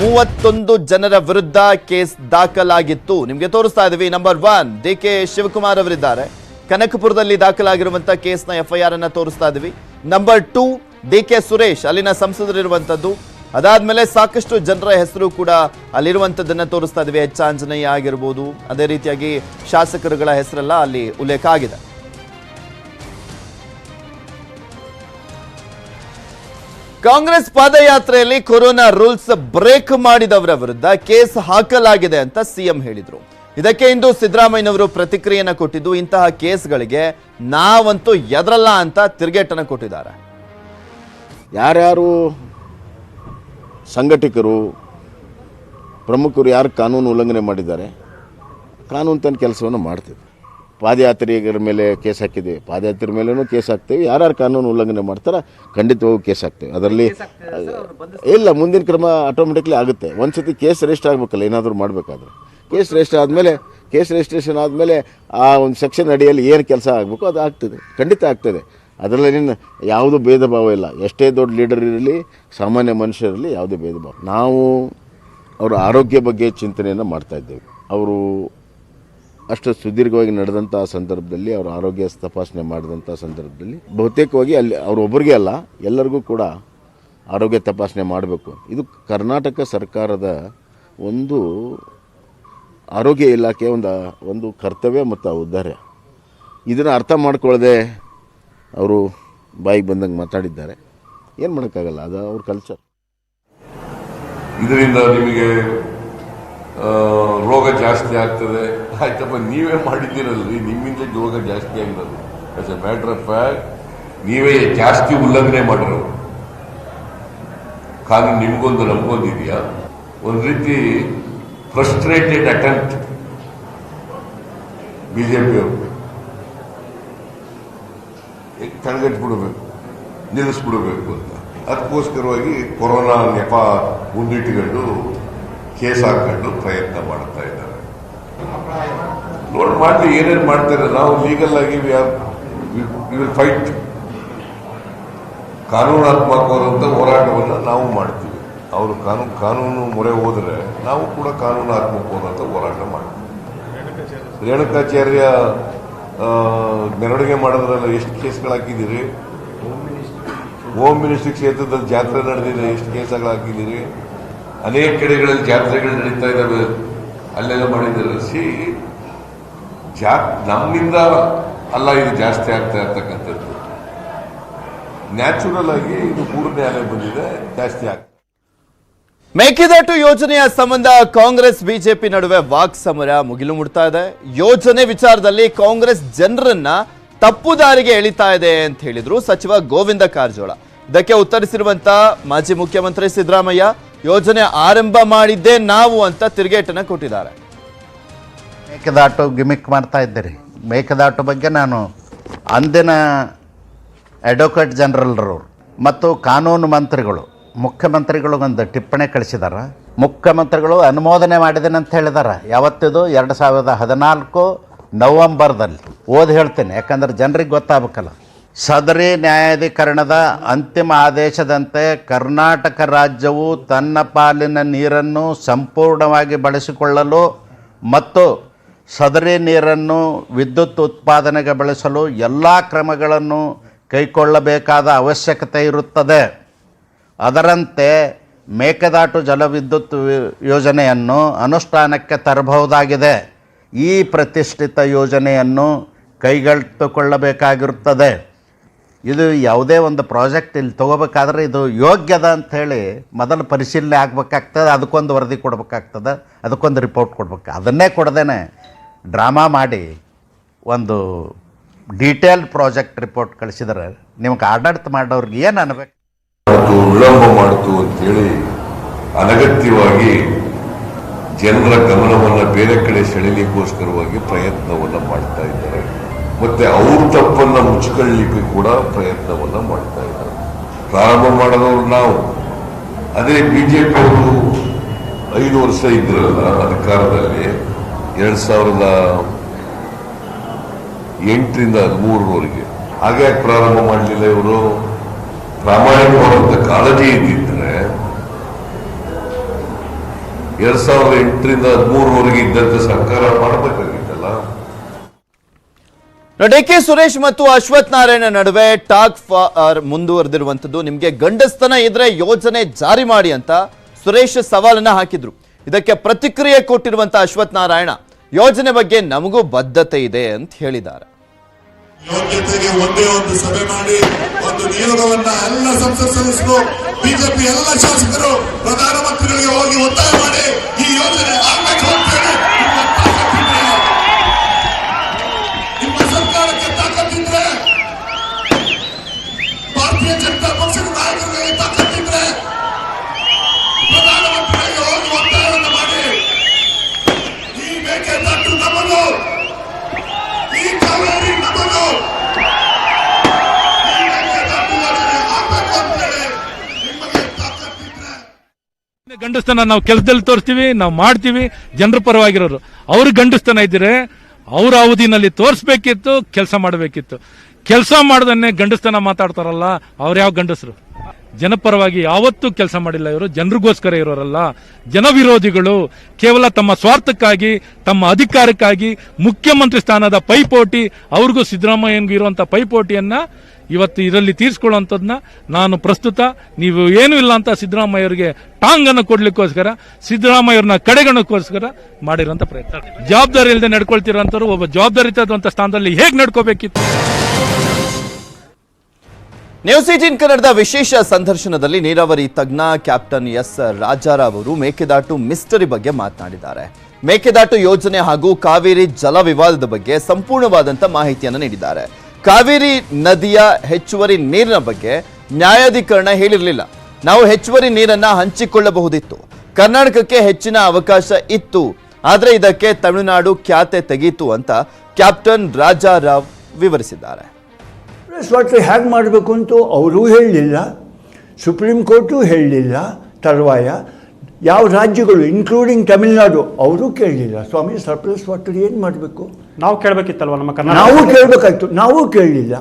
ಮೂವತ್ತೊಂದು ಜನರ ವಿರುದ್ಧ ಕೇಸ್ ದಾಖಲಾಗಿತ್ತು. ನಿಮಗೆ ತೋರಿಸ್ತಾ ಇದ್ದೀವಿ. Number one, D K Shivakumar ಅವರಿದ್ದಾರೆ. ಕನಕಪುರದಲ್ಲಿ ದಾಖಲಾಗಿರುವಂತಹ ಕೇಸ್ನ ಎಫ್ಐಆರ್ ಅನ್ನು ತೋರಿಸ್ತಾ ಇದ್ದೀವಿ. Number two D K Suresh ಅಲ್ಲಿನ ಸಂಸದರಿರುವಂಥದ್ದು. ಅದಾದ್ಮೇಲೆ ಸಾಕಷ್ಟು ಜನರ ಹೆಸರು ಕೂಡ ಅಲ್ಲಿರುವಂಥದ್ದನ್ನ ತೋರಿಸ್ತಾ ಇದ್ವಿ. ಎಚ್ ಆಂಜನೇಯ ಆಗಿರ್ಬೋದು, ಅದೇ ರೀತಿಯಾಗಿ ಶಾಸಕರುಗಳ ಹೆಸರೆಲ್ಲ ಅಲ್ಲಿ ಉಲ್ಲೇಖ ಆಗಿದೆ. ಕಾಂಗ್ರೆಸ್ ಪಾದಯಾತ್ರೆಯಲ್ಲಿ ಕೊರೋನಾ ರೂಲ್ಸ್ ಬ್ರೇಕ್ ಮಾಡಿದವರ ವಿರುದ್ಧ ಕೇಸ್ ಹಾಕಲಾಗಿದೆ ಅಂತ ಸಿಎಂ ಹೇಳಿದ್ರು. ಇದಕ್ಕೆ ಇಂದು ಸಿದ್ದರಾಮಯ್ಯನವರು ಪ್ರತಿಕ್ರಿಯೆಯನ್ನು ಕೊಟ್ಟಿದ್ದು, ಇಂತಹ ಕೇಸ್ಗಳಿಗೆ ನಾವಂತೂ ಎದರಲ್ಲ ಅಂತ ತಿರುಗೇಟನ್ನು ಕೊಟ್ಟಿದ್ದಾರೆ. ಯಾರ್ಯಾರು ಸಂಘಟಕರು ಪ್ರಮುಖರು ಯಾರು ಕಾನೂನು ಉಲ್ಲಂಘನೆ ಮಾಡಿದ್ದಾರೆ ಕಾನೂನು ತನ್ನ ಕೆಲಸವನ್ನು ಮಾಡ್ತೀವಿ ಪಾದಯಾತ್ರಿಗರ ಮೇಲೆ ಕೇಸ್ ಹಾಕಿದ್ದೀವಿ ಪಾದಯಾತ್ರಿ ಮೇಲೂ ಕೇಸ್ ಹಾಕ್ತೀವಿ ಯಾರ್ಯಾರು ಕಾನೂನು ಉಲ್ಲಂಘನೆ ಮಾಡ್ತಾರೆ ಖಂಡಿತವಾಗೂ ಕೇಸ್ ಹಾಕ್ತೀವಿ. ಅದರಲ್ಲಿ ಇಲ್ಲ ಮುಂದಿನ ಕ್ರಮ ಆಟೋಮೆಟಿಕ್ಲಿ ಆಗುತ್ತೆ. ಒಂದು ಸತಿ ಕೇಸ್ ರಿಜಿಸ್ಟರ್ ಆಗಬೇಕಲ್ಲ ಏನಾದರೂ ಮಾಡಬೇಕಾದ್ರೆ. ಕೇಸ್ ರಿಜಿಸ್ಟರ್ ಆದಮೇಲೆ ಕೇಸ್ ರಿಜಿಸ್ಟ್ರೇಷನ್ ಆದಮೇಲೆ ಆ ಒಂದು ಸೆಕ್ಷನ್ ಅಡಿಯಲ್ಲಿ ಏನು ಕೆಲಸ ಆಗಬೇಕು ಅದು ಆಗ್ತದೆ. ಖಂಡಿತ ಆಗ್ತದೆ. ಅದರಲ್ಲಿ ನಿನ್ನ ಯಾವುದೂ ಭೇದ ಭಾವ ಇಲ್ಲ. ಎಷ್ಟೇ ದೊಡ್ಡ ಲೀಡರ್ ಇರಲಿ, ಸಾಮಾನ್ಯ ಮನುಷ್ಯರಲ್ಲಿ ಯಾವುದೇ ಭೇದ ಭಾವ ನಾವು ಅವರ ಆರೋಗ್ಯ ಬಗ್ಗೆ ಚಿಂತನೆಯನ್ನು ಮಾಡ್ತಾ ಇದ್ದೇವೆ. ಅವರು ಅಷ್ಟು ಸುದೀರ್ಘವಾಗಿ ನಡೆದಂಥ ಸಂದರ್ಭದಲ್ಲಿ, ಅವರ ಆರೋಗ್ಯ ತಪಾಸಣೆ ಮಾಡಿದಂಥ ಸಂದರ್ಭದಲ್ಲಿ ಬಹುತೇಕವಾಗಿ ಅಲ್ಲಿ ಅವರೊಬ್ಬರಿಗೆ ಅಲ್ಲ, ಎಲ್ಲರಿಗೂ ಕೂಡ ಆರೋಗ್ಯ ತಪಾಸಣೆ ಮಾಡಬೇಕು. ಇದು ಕರ್ನಾಟಕ ಸರ್ಕಾರದ ಒಂದು ಆರೋಗ್ಯ ಇಲಾಖೆಯ ಒಂದು ಒಂದು ಕರ್ತವ್ಯ ಮತ್ತು ಔದಾರ್ಯ. ಇದನ್ನು ಅರ್ಥ ಮಾಡ್ಕೊಳ್ಳದೆ ಅವರು ಬಾಯಿಗೆ ಬಂದಂಗೆ ಮಾತಾಡಿದ್ದಾರೆ. ಏನು ಮಾಡೋಕ್ಕಾಗಲ್ಲ, ಅದು ಅವ್ರ ಕಲ್ಚರ್ ಇದರಿಂದ ನಿಮಗೆ ರೋಗ ಜಾಸ್ತಿ ಆಗ್ತದೆ. ಆಯ್ತಪ್ಪ, ನೀವೇ ಮಾಡಿದ್ದೀರಲ್ರಿ. ನಿಮ್ಮಿಂದ ರೋಗ ಜಾಸ್ತಿ ಆಗಿರೋದು as a matter of fact ನೀವೇ ಜಾಸ್ತಿ ಉಲ್ಲಂಘನೆ ಮಾಡಿರೋ ಕಾನೂನು ನಿಮ್ಗೊಂದು, ನಮ್ಗೊಂದು ಇದೆಯಾ? ಒಂದು ರೀತಿ ಫ್ರಸ್ಟ್ರೇಟೆಡ್ ಅಟೆಂಪ್ಟ್ ಬಿಜೆಪಿಯವರು ಕಣ್ಗಟ್ಬಿಡಬೇಕು ನಿಲ್ಲಿಸ್ಬಿಡಬೇಕು ಅಂತ. ಅದಕ್ಕೋಸ್ಕರವಾಗಿ ಕೊರೋನಾ ನೆಪ ಮುಂದಿಟ್ಟುಕೊಂಡು ಕೇಸ್ ಹಾಕೊಂಡು ಪ್ರಯತ್ನ ಮಾಡ್ತಾ ಇದ್ದಾರೆ. ನೋಡಿ ಮಾಡಲಿ, ಏನೇನು ಮಾಡ್ತಾರೆ, ನಾವು ಲೀಗಲ್ ಆಗಿ ವಿಲ್ ಫೈಟ್ ಕಾನೂನಾತ್ಮಕವಾದಂಥ ಹೋರಾಟವನ್ನು ನಾವು ಮಾಡ್ತೀವಿ. ಅವರು ಕಾನೂನು ಕಾನೂನು ಮೊರೆ ಹೋದರೆ ನಾವು ಕೂಡ ಕಾನೂನಾತ್ಮಕವಾದಂಥ ಹೋರಾಟ ಮಾಡ್ತೀವಿ. ರೇಣುಕಾಚಾರ್ಯ ಮೆರವಣಿಗೆ ಮಾಡೋದ್ರಲ್ಲ ಎಷ್ಟು ಕೇಸ್ಗಳು ಹಾಕಿದ್ದೀರಿ? ಹೋಮ್ ಮಿನಿಸ್ಟ್ರಿ ಕ್ಷೇತ್ರದಲ್ಲಿ ಜಾತ್ರೆ ನಡೆದಿದೆ, ಎಷ್ಟು ಕೇಸ್ಗಳು ಹಾಕಿದ್ದೀರಿ? ಅನೇಕ ಕಡೆಗಳಲ್ಲಿ ಜಾತ್ರೆಗಳು ನಡೀತಾ ಇದ್ದಾವೆ. ಅಲ್ಲೆಲ್ಲ ಮಾಡಿದ್ದಾರೆ. ಸಿ ಜಾ ನಮ್ಮಿಂದ ಅಲ್ಲ, ಇದು ಜಾಸ್ತಿ ಆಗ್ತಾ ಇರ್ತಕ್ಕಂಥದ್ದು. ನ್ಯಾಚುರಲ್ ಆಗಿ ಇದು ಮೂರನೇ ಅಲೆ ಬಂದಿದೆ, ಜಾಸ್ತಿ ಆಗ್ತದೆ ಮೇಕೆದಾಟು ಯೋಜನೆಯ ಸಂಬಂಧ ಕಾಂಗ್ರೆಸ್, ಬಿಜೆಪಿ ನಡುವೆ ವಾಕ್ ಸಮರ ಮುಗಿಲು ಮುಡ್ತಾ ಇದೆ. ಯೋಜನೆ ವಿಚಾರದಲ್ಲಿ ಕಾಂಗ್ರೆಸ್ ಜನರನ್ನ ತಪ್ಪು ದಾರಿಗೆ ಎಳಿತಾ ಇದೆ ಅಂತ ಹೇಳಿದ್ರು ಸಚಿವ ಗೋವಿಂದ ಕಾರಜೋಳ. ಇದಕ್ಕೆ ಉತ್ತರಿಸಿರುವಂತ ಮಾಜಿ ಮುಖ್ಯಮಂತ್ರಿ ಸಿದ್ದರಾಮಯ್ಯ, ಯೋಜನೆ ಆರಂಭ ಮಾಡಿದ್ದೇ ನಾವು ಅಂತ ತಿರುಗೇಟನ್ನ ಕೊಟ್ಟಿದ್ದಾರೆ. ಮೇಕೆದಾಟು ಗಿಮಿಕ್ ಮಾಡ್ತಾ ಇದ್ದೀರಿ. ಮೇಕೆದಾಟು ಬಗ್ಗೆ ನಾನು ಅಂದಿನ ಅಡ್ವೊಕೇಟ್ ಜನರಲ್ರವರು ಮತ್ತು ಕಾನೂನು ಮಂತ್ರಿಗಳು ಮುಖ್ಯಮಂತ್ರಿಗಳು ಒಂದು ಟಿಪ್ಪಣಿ ಕಳಿಸಿದಾರ. ಮುಖ್ಯಮಂತ್ರಿಗಳು ಅನುಮೋದನೆ ಮಾಡಿದ್ದೇನೆ ಅಂತ ಹೇಳಿದಾರ. ಯಾವತ್ತಿದು? ಎರಡು ಸಾವಿರದ ಹದಿನಾಲ್ಕು ನವಂಬರ್ದಲ್ಲಿ. ಓದಿ ಹೇಳ್ತೀನಿ, ಯಾಕಂದ್ರೆ ಜನರಿಗೆ ಗೊತ್ತಾಗಬೇಕಲ್ಲ. ಸದರಿ ನ್ಯಾಯಾಧೀಕರಣದ ಅಂತಿಮ ಆದೇಶದಂತೆ ಕರ್ನಾಟಕ ರಾಜ್ಯವು ತನ್ನ ಪಾಲಿನ ನೀರನ್ನು ಸಂಪೂರ್ಣವಾಗಿ ಬಳಸಿಕೊಳ್ಳಲು ಮತ್ತು ಸದರಿ ನೀರನ್ನು ವಿದ್ಯುತ್ ಉತ್ಪಾದನೆಗೆ ಬಳಸಲು ಎಲ್ಲ ಕ್ರಮಗಳನ್ನು ಕೈಗೊಳ್ಳಬೇಕಾದ ಅವಶ್ಯಕತೆ ಇರುತ್ತದೆ. ಅದರಂತೆ ಮೇಕೆದಾಟು ಜಲವಿದ್ಯುತ್ ಯೋಜನೆಯನ್ನು ಅನುಷ್ಠಾನಕ್ಕೆ ತರಬಹುದಾಗಿದೆ. ಈ ಪ್ರತಿಷ್ಠಿತ ಯೋಜನೆಯನ್ನು ಕೈಗೆತ್ತಿಕೊಳ್ಳಬೇಕಾಗಿರುತ್ತದೆ. ಇದು ಯಾವುದೇ ಒಂದು ಪ್ರಾಜೆಕ್ಟ್ ಇಲ್ಲಿ ತೊಗೋಬೇಕಾದ್ರೆ ಇದು ಯೋಗ್ಯದ ಅಂಥೇಳಿ ಮೊದಲು ಪರಿಶೀಲನೆ ಆಗಬೇಕಾಗ್ತದೆ, ಅದಕ್ಕೊಂದು ವರದಿ ಕೊಡಬೇಕಾಗ್ತದೆ, ಅದಕ್ಕೊಂದು ರಿಪೋರ್ಟ್ ಕೊಡ್ಬೇಕು. ಅದನ್ನೇ ಕೊಡದೇನೆ ಡ್ರಾಮಾ ಮಾಡಿ ಒಂದು ಡೀಟೇಲ್ಡ್ ಪ್ರಾಜೆಕ್ಟ್ ರಿಪೋರ್ಟ್ ಕಳಿಸಿದರೆ ನಿಮ್ಗೆ ಆಡಳಿತ ಮಾಡೋರಿಗೆ ಏನು ಅನ್ಬೇಕು? ಮಾಡ್ತು ವಿಳಂಬ ಮಾಡ್ತು ಅಂತೇಳಿ ಅನಗತ್ಯವಾಗಿ ಜನರ ಗಮನವನ್ನು ಬೇರೆ ಕಡೆ ಸೆಳೆಯಲಿಕ್ಕೋಸ್ಕರವಾಗಿ ಪ್ರಯತ್ನವನ್ನ ಮಾಡ್ತಾ ಇದ್ದಾರೆ. ಮತ್ತೆ ಅವ್ರ ತಪ್ಪನ್ನ ಮುಚ್ಕೊಳ್ಳಿಕ್ಕೆ ಕೂಡ ಪ್ರಯತ್ನವನ್ನ ಮಾಡ್ತಾ ಇದ್ದಾರೆ. ಪ್ರಾರಂಭ ಮಾಡಿದವರು ನಾವು. ಅದೇ ಬಿಜೆಪಿ ಅವರು ಐದು ವರ್ಷ ಇದ್ರಲ್ಲ ಅಧಿಕಾರದಲ್ಲಿ, ಎರಡ್ ಸಾವಿರದ ಎಂಟರಿಂದ ಹದಿಮೂರರವರೆಗೆ. ಹಾಗೆ ಪ್ರಾರಂಭ ಮಾಡಲಿಲ್ಲ ಇವರು? ಪ್ರಾಮಾಣಿಕವಾದಂತ ಕಾಳಜಿ ಇದ್ದಿದ್ರೆ ಎರಡ್ ಸಾವಿರದ ಎಂಟರಿಂದ ಹದಿಮೂರವರೆಗೆ ಇದ್ದಂತ ಸರ್ಕಾರ ಮಾಡಬೇಕಾಗಿತ್ತಲ್ಲ? ಡಿ ಕೆ ಸುರೇಶ್ ಮತ್ತು ಅಶ್ವಥ್ ನಾರಾಯಣ ನಡುವೆ ಟಾಕ್ ಫಾರ್ ಮುಂದುವರೆದಿರುವಂತದ್ದು ನಿಮ್ಗೆ ಗಂಡಸ್ತನ ಇದ್ರೆ ಯೋಜನೆ ಜಾರಿ ಮಾಡಿ ಅಂತ ಸುರೇಶ್ ಸವಾಲನ್ನ ಹಾಕಿದ್ರು. ಇದಕ್ಕೆ ಪ್ರತಿಕ್ರಿಯೆ ಕೊಟ್ಟಿರುವಂತ ಅಶ್ವಥ್ ನಾರಾಯಣ, ಯೋಜನೆ ಬಗ್ಗೆ ನಮಗೂ ಬದ್ಧತೆ ಇದೆ ಅಂತ ಹೇಳಿದ್ದಾರೆ. ಯೋಗ್ಯತೆಗೆ ಒಂದೇ ಒಂದು ಸಭೆ ಮಾಡಿ ಒಂದು ನಿಯೋಗವನ್ನ ಎಲ್ಲ ಸಂಸತ್ ಸದಸ್ಯರು, ಬಿಜೆಪಿ ಎಲ್ಲ ಶಾಸಕರು ಪ್ರಧಾನಮಂತ್ರಿಗಳಿಗೆ ಹೋಗಿ ಒತ್ತಾಯ ಮಾಡಿ ಈ ಯೋಜನೆ ಗಂಡಸ್ತನ ನಾವು ಕೆಲಸದಲ್ಲಿ ತೋರಿಸ್ತೀವಿ, ನಾವು ಮಾಡ್ತೀವಿ, ಜನರ ಪರವಾಗಿರೋರು. ಅವ್ರ ಗಂಡಸ್ತನ ಇದ್ದರೆ ಅವ್ರ ಅವಧಿನಲ್ಲಿ ತೋರಿಸ್ಬೇಕಿತ್ತು, ಕೆಲಸ ಮಾಡಬೇಕಿತ್ತು. ಕೆಲಸ ಮಾಡದನ್ನೇ ಗಂಡಸ್ತನ ಮಾತಾಡ್ತಾರಲ್ಲ, ಅವ್ರು ಯಾವ ಗಂಡಸರು? ಜನಪರವಾಗಿ ಯಾವತ್ತೂ ಕೆಲಸ ಮಾಡಿಲ್ಲ ಇವರು, ಜನರಿಗೋಸ್ಕರ ಇರೋರಲ್ಲ. ಜನವಿರೋಧಿಗಳು ಕೇವಲ ತಮ್ಮ ಸ್ವಾರ್ಥಕ್ಕಾಗಿ, ತಮ್ಮ ಅಧಿಕಾರಕ್ಕಾಗಿ ಮುಖ್ಯಮಂತ್ರಿ ಸ್ಥಾನದ ಪೈಪೋಟಿ, ಅವ್ರಿಗೂ ಸಿದ್ದರಾಮಯ್ಯನಿಗೂ ಇರುವಂತ ಪೈಪೋಟಿಯನ್ನ ಇವತ್ತು ಇದರಲ್ಲಿ ತೀರಿಸ್ಕೊಳ್ಳುವಂಥದ್ದನ್ನ ನಾನು ಪ್ರಸ್ತುತ, ನೀವು ಏನೂ ಇಲ್ಲ ಅಂತ ಸಿದ್ದರಾಮಯ್ಯ ಅವರಿಗೆ ಟಾಂಗ್ ಅನ್ನು ಕೊಡ್ಲಿಕ್ಕೋಸ್ಕರ, ಸಿದ್ದರಾಮಯ್ಯವ್ರನ್ನ ಕಡೆಗಣಕ್ಕೋಸ್ಕರ ಮಾಡಿರುವಂತ ಪ್ರಯತ್ನ. ಜವಾಬ್ದಾರಿ ಇಲ್ಲದೆ ನಡ್ಕೊಳ್ತಿರೋಂಥವ್ರು ಒಬ್ಬ ಜವಾಬ್ದಾರಿತದಂತ ಸ್ಥಾನದಲ್ಲಿ ಹೇಗೆ ನಡ್ಕೋಬೇಕಿತ್ತು? ನ್ಯೂಸ್ ಏಟೀನ್ ಕನ್ನಡದ ವಿಶೇಷ ಸಂದರ್ಶನದಲ್ಲಿ ನೀರಾವರಿ ತಜ್ಞ ಕ್ಯಾಪ್ಟನ್ ಎಸ್ ರಾಜಾರಾವ್ ಅವರು ಮೇಕೆದಾಟು ಮಿಸ್ಟರಿ ಬಗ್ಗೆ ಮಾತನಾಡಿದ್ದಾರೆ. ಮೇಕೆದಾಟು ಯೋಜನೆ ಹಾಗೂ ಕಾವೇರಿ ಜಲ ವಿವಾದದ ಬಗ್ಗೆ ಸಂಪೂರ್ಣವಾದಂತ ಮಾಹಿತಿಯನ್ನು ನೀಡಿದ್ದಾರೆ. ಕಾವೇರಿ ನದಿಯ ಹೆಚ್ಚುವರಿ ನೀರಿನ ಬಗ್ಗೆ ನ್ಯಾಯಾಧಿಕರಣ ಹೇಳಿರಲಿಲ್ಲ. ನಾವು ಹೆಚ್ಚುವರಿ ನೀರನ್ನ ಹಂಚಿಕೊಳ್ಳಬಹುದಿತ್ತು. ಕರ್ನಾಟಕಕ್ಕೆ ಹೆಚ್ಚಿನ ಅವಕಾಶ ಇತ್ತು. ಆದರೆ ಇದಕ್ಕೆ ತಮಿಳುನಾಡು ಖ್ಯಾತೆ ತೆಗೀತು ಅಂತ ಕ್ಯಾಪ್ಟನ್ ರಾಜಾರಾವ್ ವಿವರಿಸಿದ್ದಾರೆ. ವಾಟರ್ ಹೇಗೆ ಮಾಡಬೇಕು ಅಂತೂ ಅವರೂ ಹೇಳಲಿಲ್ಲ ಸುಪ್ರೀಂ ಕೋರ್ಟು ಹೇಳಲಿಲ್ಲ ತರುವಾಯ ಯಾವ ರಾಜ್ಯಗಳು ಇನ್ಕ್ಲೂಡಿಂಗ್ ತಮಿಳುನಾಡು ಅವರು ಕೇಳಲಿಲ್ಲ. ಸ್ವಾಮಿ ಸರ್ಪ್ಲಸ್ ವಾಟರ್ ಏನು ಮಾಡಬೇಕು? ನಾವು ಕೇಳಬೇಕಿತ್ತಲ್ವ ನಮ್ಮ ನಾವು ಕರ್ನಾಟಕ ಕೇಳಬೇಕಾಯ್ತು. ನಾವು ಕೇಳಲಿಲ್ಲ.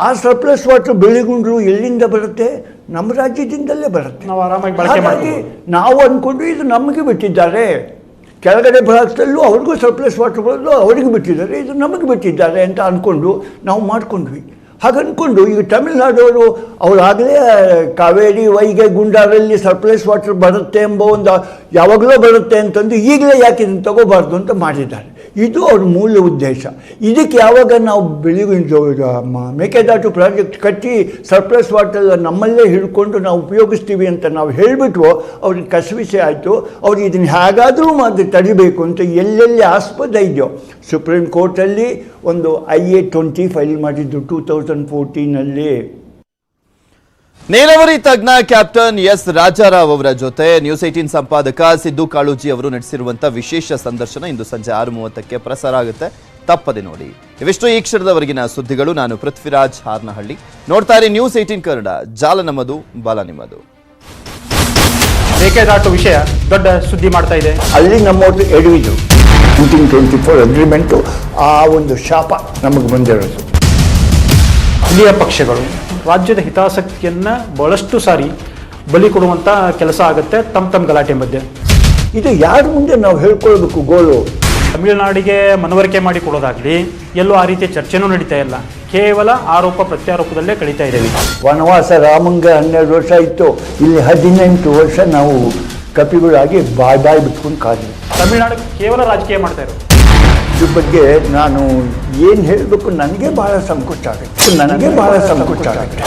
ಆ ಸರ್ಪ್ಲಸ್ ವಾಟರ್ ಬೆಳೆಗುಂಡ್ರು ಎಲ್ಲಿಂದ ಬರುತ್ತೆ? ನಮ್ಮ ರಾಜ್ಯದಿಂದಲೇ ಬರುತ್ತೆ. ನಾವು ಆರಾಮಾಗಿ ಬಳಕೆ ಹಾಗಾಗಿ ನಾವು ಅಂದ್ಕೊಂಡು ಇದು ನಮಗೆ ಬಿಟ್ಟಿದ್ದಾರೆ. ಕೆಳಗಡೆ ಭಾಗದಲ್ಲೂ ಅವ್ರಿಗೂ ಸರ್ಪ್ಲಸ್ ವಾಟರ್ ಬರೋದು ಅವರಿಗೆ ಬಿಟ್ಟಿದ್ದಾರೆ. ಇದು ನಮಗೆ ಬಿಟ್ಟಿದ್ದಾರೆ ಅಂತ ಅಂದ್ಕೊಂಡು ನಾವು ಮಾಡ್ಕೊಂಡ್ವಿ. ಹಾಗೆ ಅಂದ್ಕೊಂಡು ಈಗ ತಮಿಳ್ನಾಡವರು ಅವರಾಗಲೇ ಕಾವೇರಿ, ವೈಗೆ, ಗುಂಡಾರಲ್ಲಿ ಸರ್ಪ್ಲೈಸ್ ವಾಟರ್ ಬರುತ್ತೆ ಎಂಬ ಒಂದು ಯಾವಾಗಲೂ ಬರುತ್ತೆ ಅಂತಂದು ಈಗಲೇ ಯಾಕೆ ಇದನ್ನು ತಗೋಬಾರ್ದು ಅಂತ ಮಾಡಿದ್ದಾರೆ. ಇದು ಅವ್ರ ಮೂಲ ಉದ್ದೇಶ. ಇದಕ್ಕೆ ಯಾವಾಗ ನಾವು ಬೆಳಿಗ್ಗೆ ಮೇಕೆದಾಟು ಪ್ರಾಜೆಕ್ಟ್ ಕಟ್ಟಿ ಸರ್ಪ್ಲಸ್ ವಾಟರ್ ನಮ್ಮಲ್ಲೇ ಹಿಡ್ಕೊಂಡು ನಾವು ಉಪಯೋಗಿಸ್ತೀವಿ ಅಂತ ನಾವು ಹೇಳಿಬಿಟ್ವು, ಅವ್ರಿಗೆ ಕಸವಿಸೆ ಆಯಿತು ಅವ್ರಿಗೆ ಇದನ್ನು ಹೇಗಾದರೂ ಮಾಡಿ ತಡಿಬೇಕು ಅಂತ ಎಲ್ಲೆಲ್ಲಿ ಆಸ್ಪದ ಇದೆಯೋ. ಸುಪ್ರೀಂ ಕೋರ್ಟಲ್ಲಿ ಒಂದು ಐ ಎ ಟ್ವೆಂಟಿ ಫೈಲ್ ಮಾಡಿದ್ದು ಟೂ ತೌಸಂಡ್ ಫೋರ್ಟೀನಲ್ಲಿ ನೀರಾವರಿ ತಜ್ಞ ಕ್ಯಾಪ್ಟನ್ ಎಸ್ ರಾಜಾರಾವ್ ಅವರ ಜೊತೆ ನ್ಯೂಸ್ ಏಟೀನ್ ಸಂಪಾದಕ ಸಿದ್ದು ಕಾಳೂಜಿ ಅವರು ನಡೆಸಿರುವಂತಹ ವಿಶೇಷ ಸಂದರ್ಶನ ಇಂದು ಸಂಜೆ ಆರು ಮೂವತ್ತಕ್ಕೆ ಪ್ರಸಾರ ಆಗುತ್ತೆ. ತಪ್ಪದೆ ನೋಡಿ. ಇವಿಷ್ಟು ಈ ಕ್ಷಣದವರೆಗಿನ ಸುದ್ದಿಗಳು. ನಾನು ಪೃಥ್ವಿರಾಜ್ ಹಾರ್ನಹಳ್ಳಿ. ನೋಡ್ತಾ ಇರಿ ನ್ಯೂಸ್ ಏಟೀನ್ ಕನ್ನಡ. ಜಾಲ ನಮ್ಮದು ಬಲ ನಿಮ್ಮದು. ಮೇಕೆದಾಟು ವಿಷಯ ದೊಡ್ಡ ಸುದ್ದಿ ಮಾಡ್ತಾ ಇದೆ. ಅಲ್ಲಿ ನಮ್ಮದು ಎಡವಿದು ನೈನ್ಟೀನ್ ಟ್ವೆಂಟಿ ಫೋರ್ ಅಗ್ರಿಮೆಂಟು ಆ ಒಂದು ಶಾಪ ನಮಗೆ ಬಂದಿರೋದು. ಇಲ್ಲಿಯ ಪಕ್ಷಗಳು ರಾಜ್ಯದ ಹಿತಾಸಕ್ತಿಯನ್ನು ಬಹಳಷ್ಟು ಸಾರಿ ಬಲಿ ಕೊಡುವಂಥ ಕೆಲಸ ಆಗುತ್ತೆ ತಮ್ಮ ತಮ್ಮ ಗಲಾಟೆ ಮಧ್ಯೆ. ಇದು ಯಾರ ಮುಂದೆ ನಾವು ಹೇಳ್ಕೊಳ್ಬೇಕು ಗೋಳು? ತಮಿಳುನಾಡಿಗೆ ಮನವರಿಕೆ ಮಾಡಿ ಕೊಡೋದಾಗ್ಲಿ ಎಲ್ಲೂ ಆ ರೀತಿಯ ಚರ್ಚೆನೂ ನಡೀತಾ ಇಲ್ಲ. ಕೇವಲ ಆರೋಪ ಪ್ರತ್ಯಾರೋಪದಲ್ಲೇ ಕಳೀತಾ ಇದ್ದೇವೆ. ವನವಾಸ ರಾಮಂಗ ಹನ್ನೆರಡು ವರ್ಷ ಇತ್ತು ಇಲ್ಲಿ ಹದಿನೆಂಟು ವರ್ಷ ನಾವು ಕಪಿಗಳಾಗಿ ಬಾಯ್ ಬಾಯ್ ಬಿಟ್ಕೊಂಡು ಕಾದ್ವಿ. ತಮಿಳುನಾಡು ಕೇವಲ ರಾಜಕೀಯ ಮಾಡ್ತಾ ಇರೋದು. ಇದ್ರ ಬಗ್ಗೆ ನಾನು ಏನು ಹೇಳಬೇಕು ನನಗೆ ಭಾಳ ಸಂಕೋಚ ಆಗುತ್ತೆ. ನನಗೆ ಭಾಳ ಸಂಕೋಚ ಆಗುತ್ತೆ.